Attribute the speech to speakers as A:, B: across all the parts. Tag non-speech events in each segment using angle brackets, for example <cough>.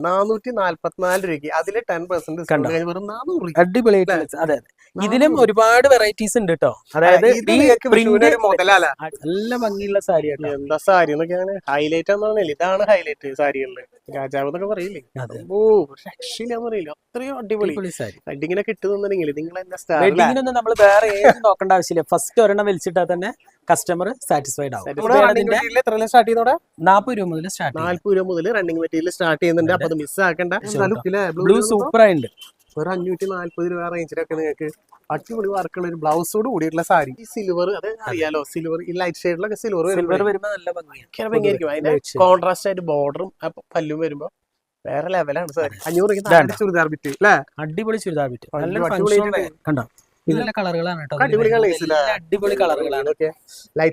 A: നാനൂറ്റി നാല്പത്തിനാല് രൂപയ്ക്ക് അതിൽ ടെൻ പെർസെന്റ്
B: കണ്ടോ?
A: വെറും നാനൂറ് രൂപ
B: അടിപൊളിയായിട്ട് അതെ അതെ. ഇതിലും ഒരുപാട് വെറൈറ്റീസ് ഉണ്ട് കേട്ടോ അതായത് നല്ല ഭംഗിയുള്ള സാരി
A: എന്താ സാരി എന്നൊക്കെയാണ് ഹൈലൈറ്റ് ഇതാണ് ഹൈലൈറ്റ് സാരികളിൽ. രാജാവ് എന്നൊക്കെ പറയില്ലേ? ഓ രക്ഷയില്ലാന്ന് പറയില്ല. അത്രയും അടിപൊളി.
B: സാരി.
A: വെഡിങ്ങിനെ കിട്ടുന്നുണ്ടെങ്കിൽ നിങ്ങൾ
B: വെഡിങ്ങിനൊന്നും നമ്മൾ വേറെ ഏത് നോക്കേണ്ട ആവശ്യമില്ല. ഫസ്റ്റ് ഒരെണ്ണം വലിച്ചിട്ടാ തന്നെ കസ്റ്റമർ സാറ്റിസ്ഫൈഡ് ആവും.
A: സ്റ്റാർട്ട് ചെയ്യുന്നോടെ
B: നാൽപ്പത് രൂപ മുതൽ സ്റ്റാർട്ട്
A: രൂപ മുതൽ റണ്ണിങ് മെറ്റീരിയൽ സ്റ്റാർട്ട് ചെയ്യുന്നുണ്ട്. അപ്പൊ അത് മിസ് ആക്കണ്ട.
B: ബ്ലൂ സൂപ്പർ ആയിട്ടുണ്ട്
A: ഒരു അഞ്ഞൂറ്റി നാല്പത് രൂപ റേഞ്ചിലൊക്കെ നിങ്ങൾക്ക് അടിപൊളി വർക്കുള്ള ഒരു ബ്ലൗസോട് കൂടിയിട്ടുള്ള സാരി. ഈ സിൽവർ അത് അറിയാലോ? സിൽവർ ഈ ലൈറ്റ് ഷെയ്ഡിലൊക്കെ സിൽവർ
B: സിൽവർ വരുമ്പോ നല്ല ഭംഗിയാണ്.
A: ഭയങ്കര ഭംഗിയായിരിക്കും. അതിന്റെ കോൺട്രാസ്റ്റ് ആയിട്ട് ബോർഡറും പല്ലും വരുമ്പോ വേറെ ലെവലാണ് സാരി. അഞ്ഞൂറ് ചുരിദാർ ബിറ്റ് അല്ലേ
B: അടിപൊളി ചുരിദാർ
A: ബിറ്റ്
B: നല്ല കണ്ടോ? നല്ല കളറുകളാണ് കേട്ടോ
A: അടിപൊളി
B: കളറുകളാണ്.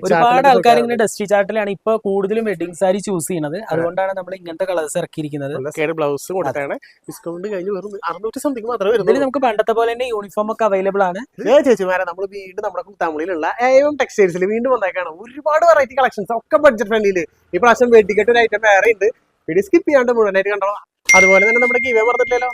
B: ഒരുപാട് ആൾക്കാർ ഇങ്ങനെ ഡസ്റ്റി ചാർട്ടിലാണ് ഇപ്പൊ കൂടുതലും വെഡിങ് സാരി ചൂസ് ചെയ്യുന്നത്. അതുകൊണ്ടാണ് നമ്മൾ ഇങ്ങനത്തെ കളേഴ്സ് ഇറക്കിയിരിക്കുന്നത്.
A: ബ്ലൗസ് കൊടുത്താണ്. ഡിസ്കൗണ്ട് കഴിഞ്ഞ് വെറും അറുന്നൂറ്റി സംതിങ് മാത്രമേ വരുന്നുള്ളൂ.
B: നമുക്ക് പണ്ടത്തെ പോലെ തന്നെ യൂണിഫോം ഒക്കെ അവൈലബിൾ ആണ്.
A: ഏ ചേച്ചിമാരെ നമ്മൾ വീണ്ടും നമ്മുടെ തമിഴിലുള്ള ഏവം ടെക്സ്റ്റൈൽസിൽ വീണ്ടും വന്നേക്കാണ്. ഒരുപാട് വെറൈറ്റി കളക്ഷൻസ് ഒക്കെ ബഡ്ജറ്റ് ഫ്രണ്ട്ലിയിൽ ഈ പ്രാവശ്യം വെട്ടിക്കെട്ട് ഒരു ഐറ്റം വേറെ ഉണ്ട് വീഡിയോ സ്കിപ്പ് ചെയ്യാണ്ട് മുഴുവനായിട്ട് കണ്ടോ അതുപോലെ തന്നെ നമ്മുടെ ഗീവേ പറഞ്ഞിട്ടില്ലല്ലോ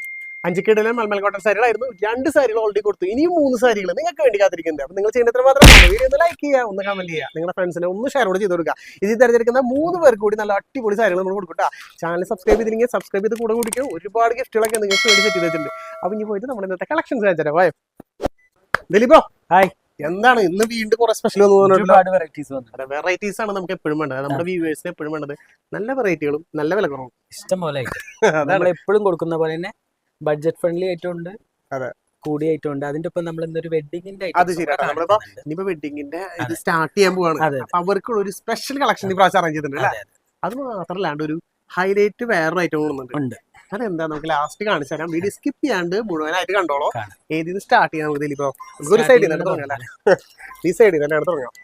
A: അഞ്ചിക്കിടയിലെ മൽമൽ കോട്ടൺ സാരികളായിരുന്നു. രണ്ട് സാരികൾ ഓൾറെഡി കൊടുത്തു. ഇനിയും മൂന്ന് സാരികൾ നിങ്ങൾക്ക് വേണ്ടി കാത്തിരിക്കുന്നത് അപ്പൊ നിങ്ങൾ ചെയ്യുന്നത്ര മാത്രം വീഡിയോ ഒന്ന് ലൈക്ക് ചെയ്യുക ഒന്ന് കമന്റ് ചെയ്യുക. നിങ്ങളുടെ ഫ്രണ്ട്സിനെ ഒന്ന് ഷെയർ കൂടി ചെയ്ത് കൊടുക്കുക. ഇതിൽ തിരഞ്ഞെടുക്കുന്ന മൂന്ന് പേർക്ക് കൂടി നല്ല അടിപൊളി സാരികൾ നമ്മൾ കൊടുക്കട്ടെ ചാനൽ സബ്സ്ക്രൈബ് ചെയ്തില്ലെങ്കിൽ സബ്സ്ക്രൈബ് ചെയ്ത് കൂടെ കൂടിക്കും. ഒരുപാട് ഗിഫ്റ്റുകളൊക്കെ നിങ്ങൾക്ക് വേണ്ടി സെറ്റ് ചെയ്തിട്ടുണ്ട്. അപ്പോൾ അപ്പൊ ഇനി പോയിട്ട് നമ്മുടെ ഇന്നത്തെ കളക്ഷൻസ് കാണിച്ചാലോ വായോ ദിലീപോ
B: ഹായ്
A: എന്താണ്? ഇന്ന് വീണ്ടും കുറെ സ്പെഷ്യൽ
B: ഒരുപാട് വെറൈറ്റീസ് വന്നു.
A: വെറൈറ്റീസ് ആണ് നമുക്ക് എപ്പോഴും വേണ്ടത്. നമ്മുടെ വ്യൂവേഴ്സിന് എപ്പോഴും വേണ്ടത്. നല്ല വെറൈറ്റികളും നല്ല വില കുറവും.
B: ഇഷ്ടം പോലെ <laughs>
A: അതാണ്.
B: എപ്പോഴും കൊടുക്കുന്ന പോലെ തന്നെ ബഡ്ജറ്റ് ഫ്രണ്ട്ലി ആയിട്ടുണ്ട്.
A: അതെ.
B: കൂടി ആയിട്ടുണ്ട്. അതിന്റെ ഒപ്പം നമ്മൾ ഇന്നൊരു വെഡിങ്ങിന്റെ
A: അത് ശരിയാണ്. നമ്മളിപ്പോ ഇനിയിപ്പോ വെഡിങ്ങിന്റെ ഇത് സ്റ്റാർട്ട് ചെയ്യാൻ പോവാണ്. അവർക്കുള്ള ഒരു സ്പെഷ്യൽ കളക്ഷൻ ഈ പ്രാവശ്യം അറേഞ്ച് ചെയ്തിട്ടുണ്ട് അല്ലേ?
B: അതെ,
A: മാത്രമല്ലാണ്ട് ഒരു ഹൈലൈറ്റ് വേറൊരു ഐറ്റം
B: ഉണ്ട്.
A: അതെന്താ? നമുക്ക് ലാസ്റ്റ് കാണിച്ചു തരാം. വീഡിയോ സ്കിപ്പ് ചെയ്യാണ്ട് മുഴുവനായിട്ട് കണ്ടോളോ.
B: കാണാം.
A: ഏതിന് സ്റ്റാർട്ട് ചെയ്യാൻ നമുക്ക് ഇതിലിപ്പോ? ഒരു സൈഡിൽ തന്നെ തുടങ്ങാം <laughs> ഈ സൈഡിൽ തന്നെ തുടങ്ങാം.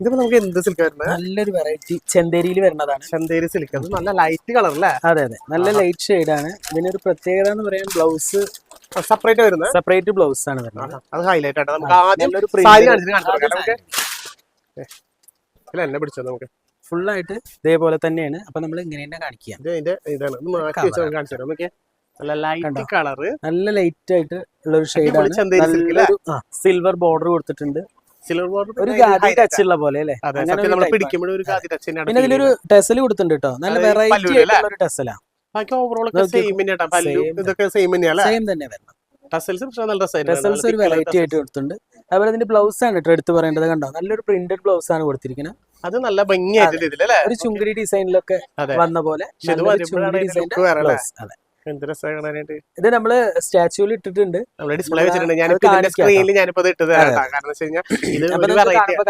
A: ഇതിപ്പോ നമുക്ക് എന്ത് സിൽക്ക് വരുന്നത്
B: നല്ലൊരു വെറൈറ്റി ചെന്തേരിയിൽ വരുന്നതാണ്.
A: ചെന്തേരി സിൽക്ക് അത് നല്ല ലൈറ്റ് കളർ അല്ലേ?
B: അതെ അതെ. നല്ല ലൈറ്റ് ഷെയ്ഡ് ആണ്. ഇതിനൊരു പ്രത്യേകത എന്ന് പറയാൻ ബ്ലൗസ്
A: സെപ്പറേറ്റ് വരുന്നത്?
B: സെപ്പറേറ്റ് ബ്ലൗസ് ആണ് വരുന്നത്.
A: അത് ഹൈലൈറ്റ് ആണ് നമുക്ക് ആദ്യം
B: ഒരു
A: സാരി. കാണിച്ചിട്ട് കാണിച്ചു ഇല്ല എന്നെ പിടിച്ചോ നമുക്ക്?
B: ഫുൾ ആയിട്ട് ഇതേപോലെ തന്നെയാണ്. അപ്പൊ നമ്മൾ ഇങ്ങനെ തന്നെ കാണിക്കുക.
A: ഇതിന്റെ ഇതാണ്. ഇത് മാറ്റി വെച്ച് കാണിച്ചു തരാം നല്ല ലൈറ്റ്
B: കളർ
A: കളറ്
B: നല്ല ലൈറ്റ് ആയിട്ട് ഉള്ള ഒരു ഷെയ്ഡ്
A: ആണ്. ചന്തേരി silk ല്ലേ?
B: നല്ലൊരു സിൽവർ ബോർഡർ കൊടുത്തിട്ടുണ്ട്.
A: സിൽവർ ബോർഡർ
B: ഒരു ഗാദി ടച്ച് ഉള്ള പോലെ അല്ലേ?
A: അതെ സത്യം നമ്മൾ പിടിക്കുമ്പോഴും ഒരു ടച്ച്
B: പിന്നെ
A: തന്നെയാണ്
B: ഇതിലൊരു ടെസൽ കൊടുത്തിട്ടുണ്ട് കേട്ടോ നല്ല വെറൈറ്റി ആയിട്ടുള്ള ഒരു ടെസലാ
A: ബാക്കി ഓവറോൾ ഒക്കെ
B: നോക്കിയേ.
A: സെയിം തന്നെയാ പല്ലു
B: Same
A: ഇതൊക്കെ സെയിം തന്നെയല്ലേ
B: സെയിം തന്നെ വരണം
A: ടസൽസ് പക്ഷേ നല്ല
B: ടെസൽസ് ഒരു വെറൈറ്റി ആയിട്ട് കൊടുത്തിട്ടുണ്ട്. അതുപോലെ ഇതിന്റെ ബ്ലൗസ് ആണ് കേട്ടോ എടുത്ത് പറയേണ്ടത് കണ്ടോ? നല്ലൊരു പ്രിന്റഡ് ബ്ലൗസ് ആണ് കൊടുത്തിരിക്കുന്നത്
A: അത് നല്ല ഭംഗിയായിട്ട്
B: ഒരു ചുങ്കരി ഡിസൈനിലൊക്കെ വന്ന പോലെ? ബ്ലൗസ് അതെ.
A: എന്ത്
B: ഇത് നമ്മൾ സ്റ്റാച്യൂവിൽ ഇട്ടിട്ടുണ്ട്.
A: നമ്മൾ ഡിസ്പ്ലേ വെച്ചിട്ടുണ്ട്. ഞാനിപ്പോ ഇതിന്റെ സ്ക്രീനിൽ ഞാനിപ്പോ ഇത് ഇട്ടത്
B: അതെ.
A: കാരണം വെച്ച് കഴിഞ്ഞാൽ ഇത്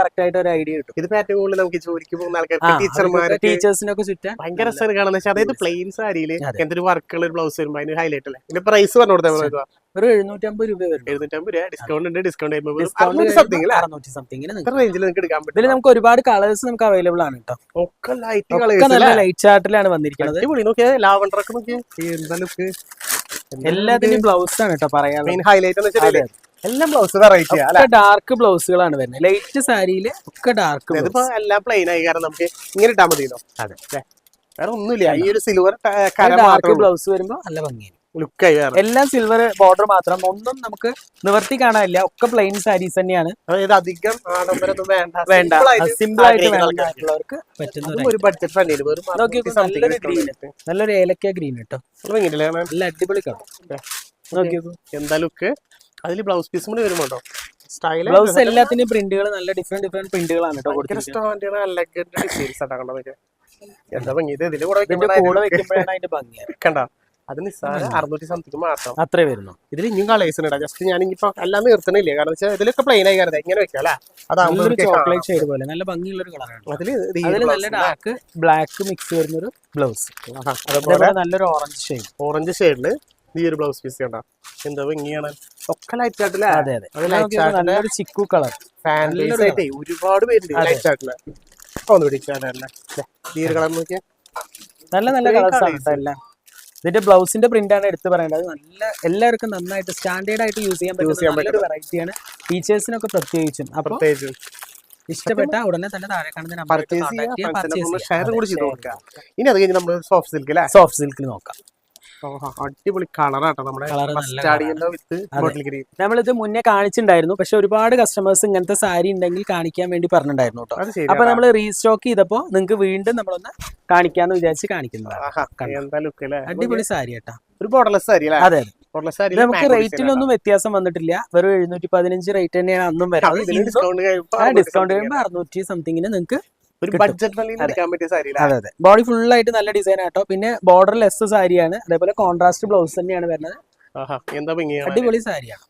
B: കറക്റ്റ് ആയിട്ട് ഒരു ഐഡിയ കിട്ടും.
A: ഇത് ഏറ്റവും കൂടുതൽ നമുക്ക് ജോലിക്ക് പോകുന്ന ആൾക്കാർക്ക് ടീച്ചർമാരെ
B: ടീച്ചേഴ്സിനൊക്കെ ചുറ്റാൻ
A: ഭയങ്കര രസമാണ് കാണുന്നത്. അതായത് പ്ലെയിൻ
B: സാരിയിൽ
A: എന്തൊരു വർക്കുള്ള ഒരു ബ്ലൗസ് വരുമ്പോ അതിന് ഹൈലൈറ്റ് അല്ലേ? ഇതിന്റെ പ്രൈസ് പറഞ്ഞു കൊടുത്താൽ
B: എഴുന്നൂറ്റമ്പത് രൂപ വരും
A: എഴുന്നൂറ്റമ്പത് രൂപ ഡിസ്കൗണ്ട് ഉണ്ട്. ഡിസ്കൗണ്ട് ചെയ്യുമ്പോൾ
B: ഡിസ്കൗണ്ട്
A: സംതിങ്
B: അറുന്നൂറ്റി സംതിങ്ങിന്
A: റേഞ്ചിൽ നിങ്ങൾക്ക് എടുക്കാൻ
B: ഇതിൽ നമുക്ക് ഒരുപാട് കളേഴ്സ് നമുക്ക് അവൈലബിൾ ആണ് കേട്ടോ
A: ഒക്കെ ലൈറ്റ് കളേഴ്സ്
B: നല്ല ലൈറ്റ് ചാർട്ടിലാണ് വന്നിരിക്കുന്നത്
A: ലാവണ്ടർ ഒക്കെ നോക്കിയാ. എന്താ ലുക്ക്?
B: എല്ലാത്തിനും ബ്ലൗസ് ആണ് കേട്ടോ പറയാൻ
A: മെയിൻ ഹൈലൈറ്റ് എന്ന് വെച്ചാൽ എല്ലാം ബ്ലൗസ് വെറൈറ്റി
B: ഡാർക്ക് ബ്ലൗസുകളാണ് വരുന്നത്. ലൈറ്റ് സാരിയിൽ ഒക്കെ ഡാർക്ക്
A: ഇതിപ്പോ എല്ലാം പ്ലെയിൻ ആയി. കാരണം നമുക്ക് ഇങ്ങനെ ഇട്ടാൽ മതിയല്ലോ.
B: അതെ.
A: വേറെ ഒന്നുമില്ല. ഈ ഒരു സിൽവർ
B: ഡാർക്ക് ബ്ലൗസ് വരുമ്പോ നല്ല ഭംഗിയാണ്
A: ലുക്കായി വേറെ
B: എല്ലാം സിൽവർ ബോർഡർ മാത്രം. ഒന്നും നമുക്ക് നിവർത്തി കാണാനില്ല. ഒക്കെ പ്ലെയിൻ സാരീസ് തന്നെയാണ്.
A: അധികം വേണ്ട.
B: വേണ്ട. സിമ്പിൾ ആയിട്ട്. പറ്റുന്ന
A: ഒരു ബഡ്ജറ്റ് ഫ്രണ്ടിൽ
B: നല്ലൊരു
A: discount
B: നല്ലൊരു ഏലക്ക ഗ്രീൻ കേട്ടോ? നല്ല അടിപൊളി കളർ.
A: എന്താ ലുക്ക് അതിൽ ബ്ലൗസ് പീസും കൂടി വരുമ്പോട്ടോ
B: ബ്ലൗസ് എല്ലാത്തിനും പ്രിന്റുകൾ നല്ല ഡിഫറെന്റ് ഡിഫറെന്റ് പ്രിന്റുകളാണ് കേട്ടോ കൊടുത്തിരിക്കുന്നത്.
A: എന്താ ഭംഗി. ഇത് വെക്കുമ്പോഴാണ്
B: കൂടെ വെക്കുമ്പോഴാണ് അതിന്റെ ഭംഗി.
A: കണ്ട? അത് നിസ്സാര അറുന്നൂറ്റി സംതിങ് മാത്രം.
B: അത്രേ വരുന്നു.
A: ഇതിൽ ഇനിയും കളേഴ്സ് ഇടാം ജസ്റ്റ് ഞാൻ ഇനിയിപ്പോ എല്ലാം നിർത്തണില്ലേ കാരണം വെച്ചാൽ ഇതിലൊക്കെ പ്ലെയിൻ ആയി കാരണം ഇങ്ങനെ വെക്കാം അല്ലേ? അതാകുമ്പോൾ
B: ചോക്ലേറ്റ് ഷെയ്ഡ് പോലെ. നല്ല ഭംഗിയുള്ള ഒരു കളറാണ് അതിൽ നല്ല ഡാർക്ക് ബ്ലാക്ക് മിക്സ് വരുന്നൊരു ബ്ലൗസ്
A: അതുപോലെ
B: നല്ലൊരു ഓറഞ്ച് ഷെയ്ഡ്
A: ഓറഞ്ച് ഷെയ്ഡിൽ ഈ ഒരു ബ്ലൗസ് പീസ് കണ്ട? എന്താ ഭംഗിയാണ്. ഒക്കെ ലൈറ്റ് ആയിട്ടില്ലേ
B: അതെ അതെ. നോക്കിയാൽ
A: ആയിട്ടുള്ള
B: നല്ലൊരു ചിക്കു കളർ
A: ഫാൻ ആയിട്ടേ ഒരുപാട് പേരുണ്ട് ലൈറ്റ് ആയിട്ടുള്ള? ഒന്ന് പിടിച്ചാലല്ലേ ഈ ഒരു കളർ നോക്കിയാ.
B: നല്ല നല്ല കളേഴ്സ് ആണ് എല്ലാം. ഇതിന്റെ ബ്ലൗസിന്റെ പ്രിന്റ് ആണ് എടുത്ത് പറയേണ്ടത്. നല്ല എല്ലാവർക്കും നന്നായിട്ട് സ്റ്റാൻഡേർഡ് ആയിട്ട് യൂസ് ചെയ്യാൻ
A: പറ്റും ചെയ്യാൻ
B: പറ്റുന്ന നല്ലൊരു വെറൈറ്റിയാണ് ടീച്ചേഴ്സിനൊക്കെ പ്രത്യേകിച്ചും. ഇഷ്ടപ്പെട്ട ഉടനെ തന്നെ താഴെ കാണുന്ന
A: പർച്ചേസ് ഷെയർ കൂടി ചെയ്ത് നോക്കാം. ഇനി അത് കഴിഞ്ഞ് നമ്മൾ സോഫ്റ്റ് സിൽക്ക് അല്ലേ?
B: സോഫ്റ്റ് സിൽക്കിൽ നോക്കാം.
A: അടിപൊളി കളറാട്ടോ നമ്മുടെ വിത്ത്. ബോട്ടിൽ ഗ്രീൻ
B: നമ്മളിത് മുന്നേ കാണിച്ചിട്ടുണ്ടായിരുന്നു. പക്ഷെ ഒരുപാട് കസ്റ്റമേഴ്സ് ഇങ്ങനത്തെ സാരി ഉണ്ടെങ്കിൽ കാണിക്കാൻ വേണ്ടി പറഞ്ഞിട്ടുണ്ടായിരുന്നു കേട്ടോ. അപ്പൊ നമ്മൾ റീസ്റ്റോക്ക് ചെയ്തപ്പോ നിങ്ങൾക്ക് വീണ്ടും നമ്മളൊന്ന് കാണിക്കാന്ന് വിചാരിച്ച് കാണിക്കുന്നതാണ്.
A: അല്ലേ
B: അടിപൊളി സാരി കേട്ടോ.
A: ഒരു ബോർഡർലെസ് സാരി
B: അതെ നമുക്ക് റേറ്റിലൊന്നും വ്യത്യാസം വന്നിട്ടില്ല. വെറും എഴുന്നൂറ്റി പതിനഞ്ച് റേറ്റ് തന്നെയാണ് അന്നും വരുന്നത്
A: ഡിസ്കൗണ്ട്
B: ഡിസ്കൗണ്ട് കഴിയുമ്പോൾ അറുന്നൂറ്റി സംതിങ്ങിന് നിങ്ങൾക്ക്
A: ഒരു. ബഡ്ജറ്റ് ഫ്രണ്ട്ലി എടുക്കാൻ പറ്റിയ സാരി
B: അതെ അതെ. ബോഡി ഫുൾ ആയിട്ട് നല്ല ഡിസൈൻ ആട്ടോ പിന്നെ ബോർഡർ ലെസ് സാരിയാണ്. അതേപോലെ കോൺട്രാസ്റ്റ് ബ്ലൗസ് തന്നെയാണ് വരുന്നത്.
A: എന്താ
B: അടിപൊളി സാരിയാണ്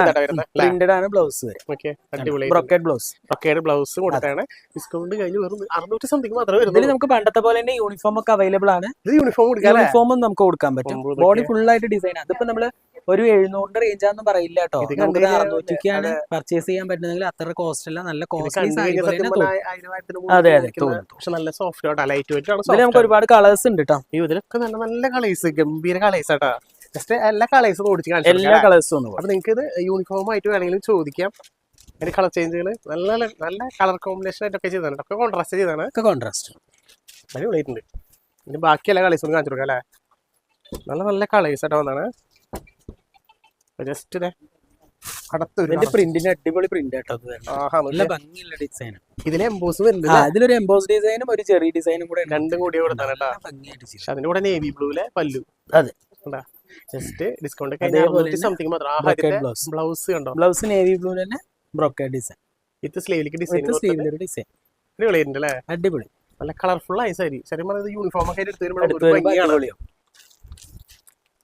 B: ആണ്. പ്രിന്റഡ് ആണ് blouse brocade blouse
A: brocade blouse കൊടുത്താണ്. ഡിസ്കൗണ്ട് കഴിഞ്ഞ് വെറും അറുന്നൂറ്റി സംതിങ് മാത്രമേ
B: ഇതിൽ നമുക്ക് പണ്ടത്തെ പോലെ തന്നെ യൂണിഫോം ഒക്കെ അവൈലബിൾ ആണ്.
A: യൂണിഫോം
B: യൂണിഫോമും നമുക്ക് കൊടുക്കാൻ പറ്റും. ബോഡി ഫുൾ ആയിട്ട് ഡിസൈൻ അതിപ്പോ നമ്മൾ ഒരു എഴുന്നൂറിന്റെ റേഞ്ച് ആണെന്ന് പറയില്ല കേട്ടോ. നമുക്ക് അറുന്നൂറ്റിക്കാണ് പർച്ചേസ് ചെയ്യാൻ പറ്റുന്നെങ്കിൽ അത്ര കോസ്റ്റ് അല്ല. നല്ല
A: കോസ്റ്റ്
B: അതെ, അതെ,
A: പക്ഷെ നല്ല സോഫ്റ്റ് ലൈറ്റ് വെയിറ്റ് ആണ്
B: നമുക്ക് ഒരുപാട് കളേഴ്സ് ഉണ്ട് കേട്ടോ
A: ഇതിലൊക്കെ നല്ല നല്ല കളേഴ്സ് ഗംഭീര കളേഴ്സ് ആട്ടാ. ജസ്റ്റ് എല്ലാ കളേഴ്സും ഓടിച്ച് കാണിച്ചു
B: എല്ലാ കളേഴ്സും
A: അപ്പൊ നിങ്ങൾക്ക് ഇത് യൂണിഫോം ആയിട്ട് വേണമെങ്കിലും ചോദിക്കാം. അതിന്റെ കളർ ചേഞ്ചുകൾ നല്ല നല്ല- നല്ല കളർ കോമ്പിനേഷൻ ആയിട്ടൊക്കെ ചെയ്താണ് ഒക്കെ കോൺട്രാസ്റ്റ് ചെയ്താണ്
B: ഒക്കെ കോൺട്രാസ്റ്റ്
A: അടിപൊളിയായിട്ടുണ്ട്. ഇനി ബാക്കി എല്ലാ കളേഴ്സും കാണിച്ചു കൊടുക്കാം അല്ലേ? നല്ല നല്ല കളേഴ്സ് ആയിട്ട് വന്നാണ് ജസ്റ്റ്
B: പ്രിന്റിന് അടിപൊളി പ്രിന്റ് ഇത് വരുന്നത്. നല്ല ഭംഗിയുള്ള ഡിസൈൻ
A: ഇതിലെ എംബോസ്
B: ഡിസൈനും ഒരു ചെറിയ ഡിസൈനും കൂടെ
A: രണ്ടും കൂടി അതിന്റെ കൂടെ നേവി ബ്ലൂലെ പല്ലു.
B: അതെ.
A: ജസ്റ്റ് ഡിസ്കൗണ്ട് സംതിങ് മാത്രം. ബ്ലൗസ് കണ്ടോ?
B: ബ്ലൗസ് നേവി ബ്ലൂ തന്നെ ബ്രോക്കേഡ് ഡിസൈൻ
A: വിത്ത് സ്ലീവിലേക്ക് ഡിസൈൻ
B: സ്ലീവിലൊരു ഡിസൈൻ
A: അല്ലേ
B: അടിപൊളി.
A: നല്ല കളർഫുൾ ആയി സാരി. ശരി പറഞ്ഞത് യൂണിഫോം ഒക്കെ എടുത്ത് വരുമ്പോൾ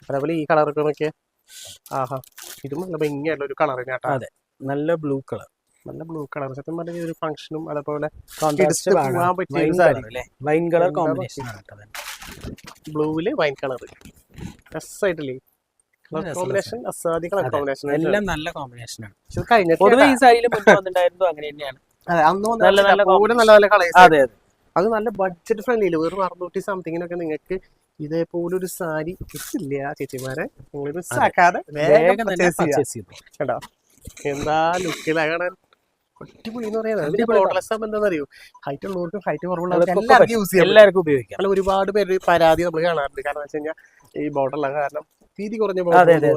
A: അതേപോലെ ഈ കളറൊക്കെ നോക്കിയേ. ആഹാ. ഇതും നല്ല ഭംഗിയായിട്ടുള്ള ഒരു കളർ കേട്ടോ
B: അതെ. നല്ല ബ്ലൂ കളർ
A: നല്ല ബ്ലൂ കളർ സത്യം പറഞ്ഞ ഒരു ഫംഗ്ഷനും അതേപോലെ
B: വൈൻ കളർ കോമ്പിനേഷൻ.
A: ബ്ലൂവിൽ വൈൻ കളർ രസമായിട്ടില്ലേ കോമ്പിനേഷൻ അസാധ്യ കളർ കോമ്പിനേഷൻ
B: എല്ലാം നല്ല കോമ്പിനേഷൻ ആണ്.
A: കഴിഞ്ഞിട്ട്
B: പൊതുവെ ഈ സാരിയിൽ മുന്നേ വന്നിട്ടുണ്ടായിരുന്നു അങ്ങനെ തന്നെയാണ്.
A: അതെ അന്ന്
B: നല്ല നല്ല
A: നല്ല
B: combination.
A: നല്ല നല്ല കളേഴ്സ്
B: അതെ അതെ.
A: അത് നല്ല ബഡ്ജറ്റ് ഫ്രണ്ട്ലി വെറും അറുന്നൂറ്റി സംതിങ്ങിനൊക്കെ നിങ്ങൾക്ക് ഇതേപോലെ ഒരു സാരി കിട്ടില്ല ചേച്ചിമാരെ. വേഗം കേട്ടോ എന്താ ലുക്കിലാണ് അടിപൊളി എന്ന് പറയുന്നത് അതിന്റെ
B: അടിപൊളി
A: ബോർഡർലെസ് ആകുമ്പോൾ എന്താ ഹൈറ്റ് ഉള്ളവർക്കും ഹൈറ്റ് കുറവുള്ളവർക്കും എല്ലാവർക്കും യൂസ് ചെയ്യാം
B: എല്ലാവർക്കും ഉപയോഗിക്കാം.
A: അല്ല ഒരുപാട് പേര് പരാതി നമ്മൾ കാണാറുണ്ട്. കാരണം വെച്ച് കഴിഞ്ഞാൽ ഈ ബോർഡർ ബോർഡറുള്ള കാരണം വീതി കുറഞ്ഞ.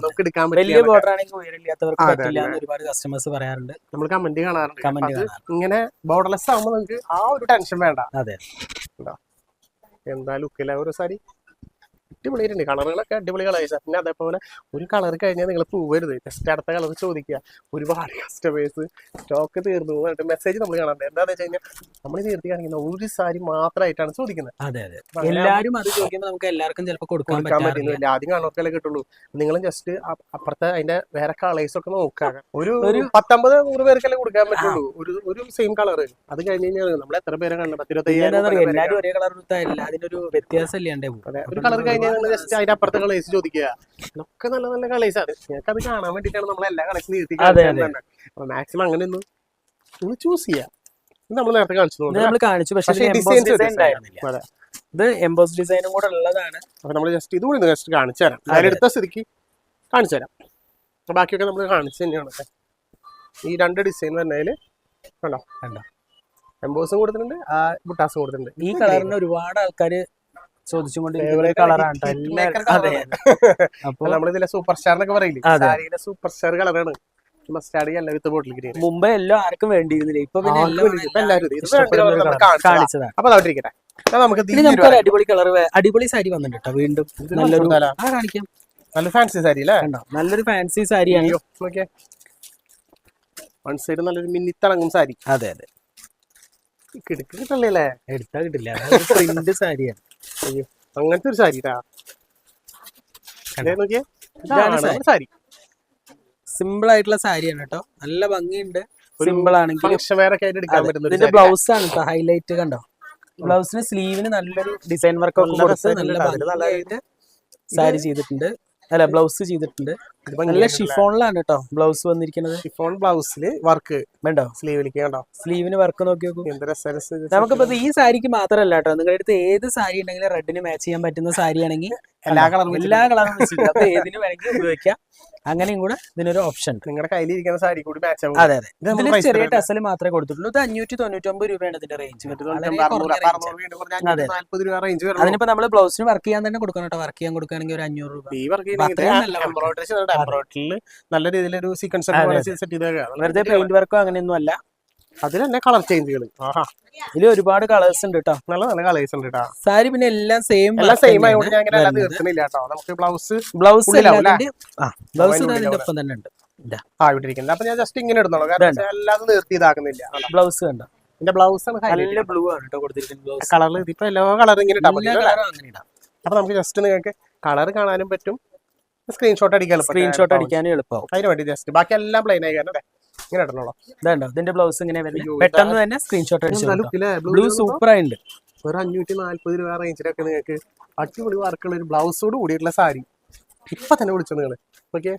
A: നമുക്ക് എടുക്കാൻ
B: വലിയ ബോർഡർ ആണെങ്കിൽ ഉയരമില്ലാത്തവർക്ക് പറ്റില്ല എന്ന് ഒരുപാട് കസ്റ്റമേഴ്സ് പറയാറുണ്ട്.
A: നമ്മൾ കമന്റ് കാണാറുണ്ട്.
B: കാണാറുണ്ട്.
A: ഇങ്ങനെ ബോർഡർലെസ് ആകുമ്പോൾ നമുക്ക് ആ ഒരു ടെൻഷൻ വേണ്ട.
B: അതെ.
A: എന്താ ലുക്കില്ല ഒരു സാരി അടിപൊളിയായിട്ടുണ്ട്. കളറുകളൊക്കെ അടിപൊളി കളേഴ്സ് പിന്നെ അതേപോലെ ഒരു കളർ കഴിഞ്ഞാൽ നിങ്ങൾ പോവരുത്. ജസ്റ്റ് അടുത്ത കളർ ചോദിക്കുക. ഒരുപാട് കസ്റ്റമേഴ്സ് സ്റ്റോക്ക് തീർന്നു എന്നിട്ട് മെസ്സേജ് നമ്മൾ കാണാറുണ്ട്. എന്താണെന്ന് വെച്ച് കഴിഞ്ഞാൽ നമ്മൾ തീർത്തി കാണിക്കുന്ന ഒരു സാരി മാത്രമായിട്ടാണ് ചോദിക്കുന്നത്.
B: അതെ അതെ. എല്ലാവരും അത് ചോദിക്കുമ്പോൾ നമുക്ക് എല്ലാവർക്കും ചിലപ്പോൾ കൊടുക്കാൻ പറ്റില്ല
A: പറ്റുന്നില്ല. ആദ്യം കാണുന്നവർക്കല്ലേ കിട്ടുള്ളൂ. നിങ്ങളും ജസ്റ്റ് അപ്പുറത്തെ അതിന്റെ വേറെ കളേഴ്സ് ഒക്കെ നോക്കുക. ഒരു ഒരു പത്തൊമ്പത് നൂറ് പേർക്കല്ലേ കൊടുക്കാൻ പറ്റുള്ളൂ. ഒരു ഒരു സെയിം കളർ അത് കഴിഞ്ഞ് കഴിഞ്ഞാൽ നമ്മൾ എത്ര പേരെ കാണുന്നത്? പത്തിരുപത്തയ്യായിരം
B: എല്ലാവരും ഒരേ കളർ എടുത്താൽ അതിനൊരു വ്യത്യാസം ഇല്ലാണ്ടേ
A: ഒരു കളർ കഴിഞ്ഞാൽ ജസ്റ്റ് അതിന്റെ അപ്പുറത്തെ കളേഴ്സ് ചോദിക്കുക. ഒക്കെ നല്ല നല്ല കളേഴ്സ് ആണ്. ഞങ്ങൾക്ക് അത് കാണാൻ വേണ്ടിയിട്ടാണ് നമ്മൾ എല്ലാ കളേഴ്സും നിർത്തി. അപ്പൊ മാക്സിമം അങ്ങനെ ഒന്ന് നിങ്ങൾ ചൂസ് ചെയ്യാം. ഇത് നമ്മൾ നേരത്തെ കാണിച്ചു
B: നമ്മൾ കാണിച്ചു പക്ഷെ
A: ഡിസൈൻസ് അതെ.
B: ഇത് എംബോസ് ഡിസൈനും കൂടെ ഉള്ളതാണ്.
A: അപ്പൊ നമ്മൾ ജസ്റ്റ് ഇതുകൂടി ജസ്റ്റ് കാണിച്ചു തരാം. അതിലെടുത്ത സ്ഥിതിക്ക് കാണിച്ചു തരാം. ബാക്കിയൊക്കെ നമ്മൾ കാണിച്ചു തന്നെയാണ് ഈ രണ്ട് ഡിസൈൻ വരുന്നതിൽ കണ്ടോ?
B: കണ്ടോ.
A: എംബോസും കൊടുത്തിട്ടുണ്ട് ആ ബുട്ടാസും കൊടുത്തിട്ടുണ്ട്.
B: ഈ കളറിന് ഒരുപാട് ആൾക്കാര് ചോദിച്ചുകൊണ്ടിരിക്കുന്ന
A: കൊണ്ട്
B: കളറാണ് അപ്പൊ
A: നമ്മൾ സൂപ്പർ സ്റ്റാർ എന്നൊക്കെ പറയില്ലേ? സാരിയിലെ സൂപ്പർ സ്റ്റാർ കളറാണ് മസ്റ്റാർഡ് അല്ല വിത്ത് ബോട്ടിൽ ഗ്രീൻ
B: മുമ്പേ എല്ലാം ആർക്കും വേണ്ടിയിരുന്നില്ല. ഇപ്പൊ. കാണിച്ചതാണ്
A: അപ്പൊ നമുക്ക്
B: അടിപൊളി കളർ അടിപൊളി സാരി വന്നിട്ടോ വീണ്ടും. നല്ലൊരു കാണിക്കാം
A: നല്ല ഫാൻസി സാരി അല്ലേ?
B: നല്ലൊരു ഫാൻസി സാരിയാണ്.
A: വൺ സൈഡ് നല്ലൊരു മിന്നിത്തിളങ്ങും സാരി.
B: അതെ അതെ.
A: കിടക്ക് കിട്ടണല്ലേ
B: എടുത്താ കിട്ടില്ല. പ്രിന്റ് സാരിയാണ്.
A: അങ്ങനത്തെ ഒരു സാരി ട്ടാ. നോക്കിയേ.
B: സാരി. സിമ്പിൾ ആയിട്ടുള്ള സാരിയാണ് കേട്ടോ. നല്ല ഭംഗിയുണ്ട്. സിമ്പിൾ
A: ഒരു
B: ഇതിന്റെ ബ്ലൗസ് ആണ് കേട്ടോ ഹൈലൈറ്റ് കണ്ടോ? ബ്ലൗസിന് സ്ലീവിന് നല്ലൊരു ഡിസൈൻ വർക്ക് ഒക്കെ കൊടുത്ത് നല്ല സാരി ചെയ്തിട്ടുണ്ട്. അല്ല ബ്ലൗസ് ചെയ്തിട്ടുണ്ട്. നല്ല ഷിഫോണിലാണ് കേട്ടോ ബ്ലൗസ് വന്നിരിക്കുന്നത്.
A: ഷിഫോൺ ബ്ലൗസിൽ വർക്ക്
B: വേണ്ടോ?
A: സ്ലീവിലേക്ക് കണ്ടോ?
B: സ്ലീവിന് വർക്ക് നോക്കി നോക്കൂ നമുക്കിപ്പോ ഈ സാരിക്ക് മാത്രമല്ല കേട്ടോ നിങ്ങളുടെ അടുത്ത് ഏത് സാരി ഉണ്ടെങ്കിലും റെഡിന് മാച്ച് ചെയ്യാൻ പറ്റുന്ന സാരി ആണെങ്കിൽ
A: എല്ലാ കളറും
B: എല്ലാ കളറും ഏതിന് വേണമെങ്കിൽ ഉപയോഗിക്കാം. അങ്ങനെയും കൂടെ ഇതിനൊരു ഓപ്ഷൻ
A: നിങ്ങളുടെ കയ്യിൽ ഇരിക്കുന്ന സാരി കൂടി മാച്ച് ആവും.
B: അതെ അതെ.
A: ഇതിന്
B: ചെറിയ ടസൽ മാത്രമേ കൊടുത്തിട്ടുള്ളൂ. ഇത് അഞ്ഞൂറ്റി തൊണ്ണൂറ്റൊമ്പത് രൂപയാണ് ഇതിന്റെ റേഞ്ച് അതിനിപ്പോ നമ്മൾ ബ്ലൗസിന് വർക്ക് ചെയ്യാൻ തന്നെ കൊടുക്കണം കേട്ടോ. വർക്ക് ചെയ്യാൻ കൊടുക്കുകയാണെങ്കിൽ ഒരു അഞ്ഞൂറ് രൂപ.
A: ഈ വർക്ക്
B: അത്രയും നല്ല രീതിയിൽ
A: ഒരു എംബ്രോയിഡറിയിൽ സീക്വൻസ്
B: വെറുതെ പെയിന്റ് വർക്കോ അങ്ങനെയൊന്നും അല്ല.
A: അതിൽ തന്നെ കളർ ചേഞ്ചുകൾ ആഹാ.
B: ഇതിൽ ഒരുപാട് കളേഴ്സ് ഉണ്ട് കേട്ടോ
A: നല്ല നല്ല കളേഴ്സ് ഉണ്ട് കേട്ടോ
B: സാരി പിന്നെ എല്ലാം സെയിം
A: എല്ലാം സെയിം ആയതുകൊണ്ട് ഞാൻ അങ്ങനെ തീർക്കുന്നില്ല കേട്ടോ നമുക്ക് ബ്ലൗസ്
B: ബ്ലൗസ് ബ്ലൗസ്
A: അതിന്റെ
B: ഇതിന്റെ ഒപ്പം തന്നെ ഉണ്ട്.
A: ആ ഇവിടെ ഇരിക്കുന്നത് അപ്പൊ ഞാൻ ജസ്റ്റ് ഇങ്ങനെ ഇടുന്നുള്ളൂ. കാരണം
B: എല്ലാം
A: അല്ലാതെ നിർത്തി ഇതാക്കുന്നില്ല.
B: ബ്ലൗസ് കണ്ടോ
A: എന്റെ ബ്ലൗസ് ആണ്
B: നല്ല ബ്ലൂ ആണ് കേട്ടോ കൊടുത്തിരിക്കുന്നത് ബ്ലൗസ്
A: കളർ ഇതിപ്പോ എല്ലാ കളർ ഇങ്ങനെ?
B: ഇടാം.
A: അപ്പൊ നമുക്ക് ജസ്റ്റ് നിങ്ങൾക്ക് കളർ കാണാനും പറ്റും. സ്ക്രീൻഷോട്ട് അടിക്കാൻ
B: സ്ക്രീൻഷോട്ട് അടിക്കാനും എളുപ്പം
A: അതിന് വേണ്ടി ജസ്റ്റ് ബാക്കി എല്ലാം പ്ലെയിൻ ആയി കാരണം അല്ലേ? ഇങ്ങനെ ഇടണോളോ.
B: ഇതുണ്ടോ? ഇതിന്റെ ബ്ലൗസ് ഇങ്ങനെ വരുന്നത് പെട്ടെന്ന് തന്നെ സ്ക്രീൻഷോട്ട് അടിച്ചു ബ്ലൂ സൂപ്പർ ആയിട്ടുണ്ട്
A: ഒരു അഞ്ഞൂറ്റി നാല്പത് രൂപ റേഞ്ചിലൊക്കെ നിങ്ങൾക്ക് അടിപൊളി വർക്കുള്ള ഒരു ബ്ലൗസോട് കൂടിയിട്ടുള്ള സാരി. ഇപ്പൊ തന്നെ വിളിച്ചു നിങ്ങൾ? ഓക്കെ?